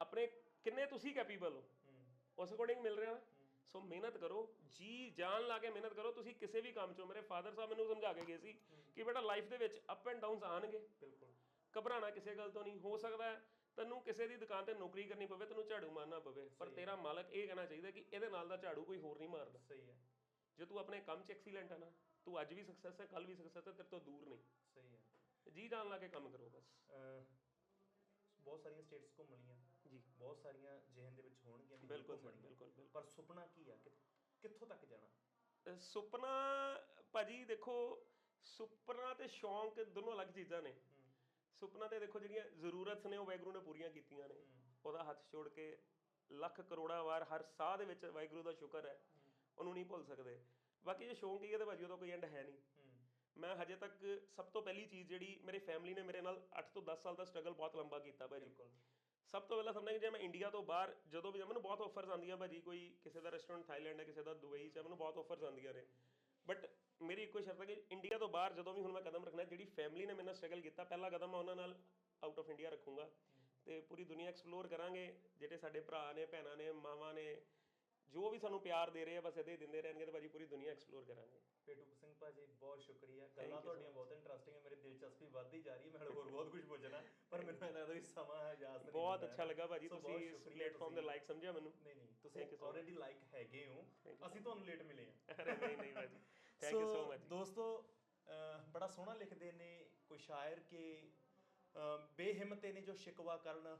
ਆਪਣੇ ਕਿੰਨੇ ਤੁਸੀਂ ਕੈਪੇਬਲ ਹੋ? ਹੂੰ। ਉਸ ਅਕੋਰਡਿੰਗ ਮਿਲ ਰਿਹਾ ਨਾ? ਸੋ ਮਿਹਨਤ ਕਰੋ ਜੀ ਜਾਨ ਲਾ ਕੇ ਮਿਹਨਤ ਕਰੋ। ਤੁਸੀਂ ਕਿਸੇ ਵੀ ਕੰਮ ਚੋਂ ਮੇਰੇ ਫਾਦਰ ਸਾਹਿਬ ਮੈਨੂੰ ਸਮਝਾ ਕੇ ਗਏ ਸੀ ਕਿ ਬੇਟਾ ਲਾਈਫ ਦੇ ਵਿੱਚ ਅਪ ਐਂਡ ਡਾਊਨਸ ਆਣਗੇ ਬਿਲਕੁਲ। ਘਬਰਾਣਾ ਕਿਸੇ ਗੱਲ ਤੋਂ ਨਹੀਂ ਹੋ ਸਕਦਾ ਹੈ ਤੈਨੂੰ ਕਿਸੇ ਦੀ ਦੁਕਾਨ ਤੇ ਨੌਕਰੀ ਕਰਨੀ ਪਵੇ ਤੈਨੂੰ ਝਾੜੂ ਮਾਰਨਾ ਪਵੇ ਪਰ ਤੇਰਾ ਮਾਲਕ ਇਹ ਕਹਿਣਾ ਚਾਹੀਦਾ ਕਿ ਇਹਦੇ ਨਾਲ ਦਾ ਝਾੜੂ ਕੋਈ ਹੋਰ ਨਹੀਂ ਮਾਰਦਾ। ਸਹੀ ਹੈ। ਜੇ ਤੂੰ ਆਪਣੇ ਕੰਮ 'ਚ ਐਕਸੀਲੈਂਟ ਹੈ ਨਾ ਤੂੰ ਅੱਜ ਵੀ ਸਕਸੈਸ ਹੈ ਕੱਲ ਵੀ ਸਕਸੈਸ ਹੈ ਤੇਰੇ ਤੋਂ ਦੂਰ ਨਹੀਂ। ਸਹੀ ਹੈ। ਜੀ ਜਾਨ ਲਾ ਕੇ ਕੰਮ ਕਰੋ ਬਸ। ਬਹੁਤ ਸਾਰੀਆਂ ਸਟੇਟਸ ਘੁੰਮ ਲਈਆਂ। ਜੀ। ਬਹੁਤ ਸਾਰੀਆਂ ਜਿਹਨ ਦੇ ਵਿੱਚ ਹੋਣਗੀਆਂ ਬਿਲਕੁਲ। ਬਿਲਕੁਲ ਪਰ ਸੁਪਨਾ ਕੀ ਆ? ਕਿੱਥੋਂ ਤੱਕ ਜਾਣਾ? ਸੁਪਨਾ ਭਾਜੀ ਦੇਖੋ ਸੁਪਨਾ ਤੇ ਸ਼ੌਂਕ ਦੋਨੋਂ ਅਲੱਗ ਚੀਜ਼ਾਂ ਨੇ। ਸੁਪਨਾ ਤੇ ਦੇਖੋ ਜਿਹੜੀਆਂ ਜ਼ਰੂਰਤ ਨੇ ਉਹ ਵਾਹਿਗੁਰੂ ਨੇ ਪੂਰੀਆਂ ਕੀਤੀਆਂ ਨੇ। ਉਹਦਾ ਹੱਥ ਛੋੜ ਕੇ ਲੱਖ ਕਰੋੜਾਂ ਵਾਰ ਹਰ ਸਾਹ ਦੇ ਵਿੱਚ ਵਾਹਿਗੁਰੂ ਦਾ ਸ਼ੁਕਰ ਹੈ। ਉਹਨੂੰ ਨਹੀਂ ਭੁੱਲ ਸਕਦੇ। ਬਾਕੀ ਜੇ ਸ਼ੌਂਕ ਹੀ ਹੈ ਤਾਂ ਭਾਜੀ ਉਹਦਾ ਕੋਈ ਐਂਡ ਹੈ ਨਹੀਂ। ਮੈਂ ਹਜੇ ਤੱਕ ਸਭ ਤੋਂ ਪਹਿਲੀ ਚੀਜ਼ ਜਿਹੜੀ ਮੇਰੀ ਫੈਮਿਲੀ ਨੇ ਮੇਰੇ ਨਾਲ 8 ਤੋਂ 10 ਸਾਲ ਦਾ ਸਟਰਗਲ ਬਹੁਤ ਲੰਬਾ ਕੀਤਾ ਭਾਜੀ। ਸਭ ਤੋਂ ਪਹਿਲਾਂ ਸਮਝਣਾ ਕਿ ਜੇ ਮੈਂ ਇੰਡੀਆ ਤੋਂ ਬਾਹਰ ਜਦੋਂ ਵੀ ਮੈਨੂੰ ਬਹੁਤ ਆਫਰਸ ਆਉਂਦੀਆਂ ਭਾਜੀ ਕੋਈ ਕਿਸੇ ਦਾ ਰੈਸਟੋਰੈਂਟ ਥਾਈਲੈਂਡ ਹੈ ਕਿਸੇ ਦਾ ਦੁਬਈ 'ਚ ਮੈਨੂੰ ਬਹੁਤ ਆਫਰਸ ਆਉਂਦੀਆਂ ਨੇ। ਬਟ ਮੇਰੀ ਇੱਕੋ ਸ਼ਰਤ ਹੈ ਕਿ ਇੰਡੀਆ ਤੋਂ ਬਾਹਰ ਜਦੋਂ ਵੀ ਹੁਣ ਮੈਂ ਕਦਮ ਰੱਖਣਾ ਜਿਹੜੀ ਫੈਮਿਲੀ ਨੇ ਮੇਰੇ ਨਾਲ ਸਟਰਗਲ ਕੀਤਾ। ਪਹਿਲਾ ਕਦਮ ਮੈਂ ਉਹਨਾਂ ਨਾਲ ਆਊਟ ਆਫ ਇੰਡੀਆ ਰੱਖੂੰਗਾ ਤੇ ਪੂਰੀ ਦੁਨੀਆ ਐਕਸਪਲੋਰ ਕਰਾਂਗੇ। ਜਿਹੜੇ ਸਾਡੇ ਭਰਾ ਨੇ ਭੈਣਾਂ ਨੇ ਮਾਵਾਂ ਨੇ ਜੋ ਵੀ ਸਾਨੂੰ ਪਿਆਰ ਦੇ ਰਹੇ ਆ ਬਸ ਇਹਦੇ ਦਿੰਦੇ ਰਹਿਣਗੇ ਤੇ ਭਾਜੀ ਪੂਰੀ ਦੁਨੀਆ ਐਕਸਪਲੋਰ ਕਰਾਂਗੇ। ਪੇਟੂ ਸਿੰਘ ਭਾਜੀ ਬਹੁਤ ਸ਼ੁਕਰੀਆ। ਗੱਲਾਂ ਤੁਹਾਡੀਆਂ ਬਹੁਤ ਇੰਟਰਸਟਿੰਗ ਹੈ ਮੇਰੀ ਦਿਲਚਸਪੀ ਵੱਧਦੀ ਜਾ ਰਹੀ ਹੈ ਮੈਂ ਹੋਰ ਬਹੁਤ ਕੁਝ ਪੁੱਛਣਾ ਪਰ ਮੈਨੂੰ ਲੱਗਦਾ ਵੀ ਸਮਾਂ ਹੈ ਇਜਾਜ਼ਤ ਨਹੀਂ ਬਹੁਤ ਅੱਛਾ। ਲੱਗਾ ਭਾਜੀ। ਤੁਸੀਂ ਇਸ ਪਲੇਟਫਾਰਮ ਦੇ ਲਾਇਕ ਸਮਝਿਆ ਮੈਨੂੰ। ਨਹੀਂ ਨਹੀਂ ਤੁਸੀਂ. ਆਲਰੇਡੀ ਲਾਈਕ ਹੈਗੇ ਹੋ। ਅਸੀਂ ਤੁਹਾਨੂੰ ਲੇਟ ਮਿਲੇ ਆ। ਅਰੇ <laughs> ਨਹੀਂ ਨਹੀਂ ਭਾਜੀ। ਥੈਂਕ ਯੂ ਸੋ ਮਚ ਦੋਸਤੋ ਬੜਾ ਸੋਹਣਾ ਲਿਖਦੇ ਨੇ, ਕੋਈ ਸ਼ਾਇਰ ਕਿ ਬੇਹਿੰਮਤੇ ਨੇ ਜੋ ਸ਼ਿਕਵਾ ਕਰਨ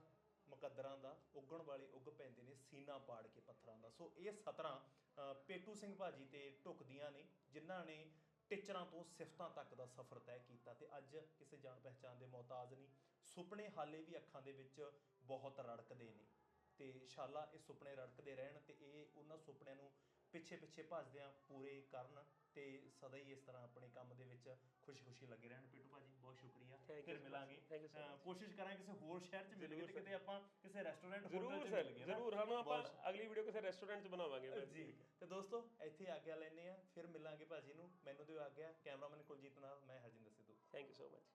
ਮੁਕੱਦਰਾਂ ਦਾ, ਉੱਗਣ ਵਾਲੇ ਉੱਗ ਪੈਂਦੇ ਨੇ, ਸੀਨਾ ਪਾੜ ਕੇ ਪੱਥਰਾਂ ਦਾ। ਸੋ ਇਹ ਸਤਰਾਂ ਪੇਟੂ ਸਿੰਘ ਭਾਜੀ ਤੇ ਢੁਕਦੀਆਂ ਨੇ, ਜਿਨ੍ਹਾਂ ਨੇ ਟੀਚਰਾਂ ਤੋਂ ਸਿਫਤਾਂ ਤੱਕ ਦਾ ਸਫ਼ਰ ਤੈਅ ਕੀਤਾ ਤੇ ਅੱਜ ਕਿਸੇ ਜਾਣ ਪਹਿਚਾਨ ਦੇ ਮੁਹਤਾਜ ਨਹੀਂ, ਸੁਪਨੇ ਹਾਲੇ ਵੀ ਅੱਖਾਂ ਦੇ ਵਿੱਚ ਬਹੁਤ ਰੜਕਦੇ ਨੇ। ਤੇ ਇਨਸ਼ਾਅੱਲਾ ਇਹ ਸੁਪਨੇ ਰੜਕਦੇ ਰਹਿਣ ਤੇ ਇਹ ਉਹਨਾਂ ਸੁਪਨਿਆਂ ਨੂੰ ਪਿੱਛੇ ਪਿੱਛੇ ਭੱਜਦਿਆਂ ਪੂਰੇ ਕਰਨ ਤੇ ਸਦਾ ਹੀ ਇਸ ਤਰ੍ਹਾਂ ਆਪਣੇ ਕੰਮ ਦੇ ਵਿੱਚ ਖੁਸ਼ੀ-ਖੁਸ਼ੀ ਲੱਗੇ ਰਹਿਣ। ਪਿੰਟੂ ਭਾਜੀ ਬਹੁਤ ਸ਼ੁਕਰੀਆ। ਫਿਰ ਮਿਲਾਂਗੇ। ਕੋਸ਼ਿਸ਼ ਕਰਾਂਗੇ ਕਿਸੇ ਹੋਰ ਸ਼ਹਿਰ 'ਚ ਮਿਲ ਗਏ ਕਿਤੇ ਆਪਾਂ ਕਿਸੇ ਰੈਸਟੋਰੈਂਟ ਜ਼ਰੂਰ ਸਰ ਜ਼ਰੂਰ। ਸਾਨੂੰ ਆਪਾਂ ਅਗਲੀ ਵੀਡੀਓ ਕਿਸੇ ਰੈਸਟੋਰੈਂਟ 'ਚ ਬਣਾਵਾਂਗੇ। ਜੀ। ਤੇ ਦੋਸਤੋ ਇੱਥੇ ਆਗਿਆ ਲੈਨੇ ਆ ਫਿਰ ਮਿਲਾਂਗੇ ਭਾਜੀ ਨੂੰ। ਮੈਨੂੰ ਦਿਓ ਆਗਿਆ। ਕੈਮਰਾਮੈਨ ਕੁਲਜੀਤ ਨਾਲ। ਮੈਂ Harjinder Sidhu. Thank you so much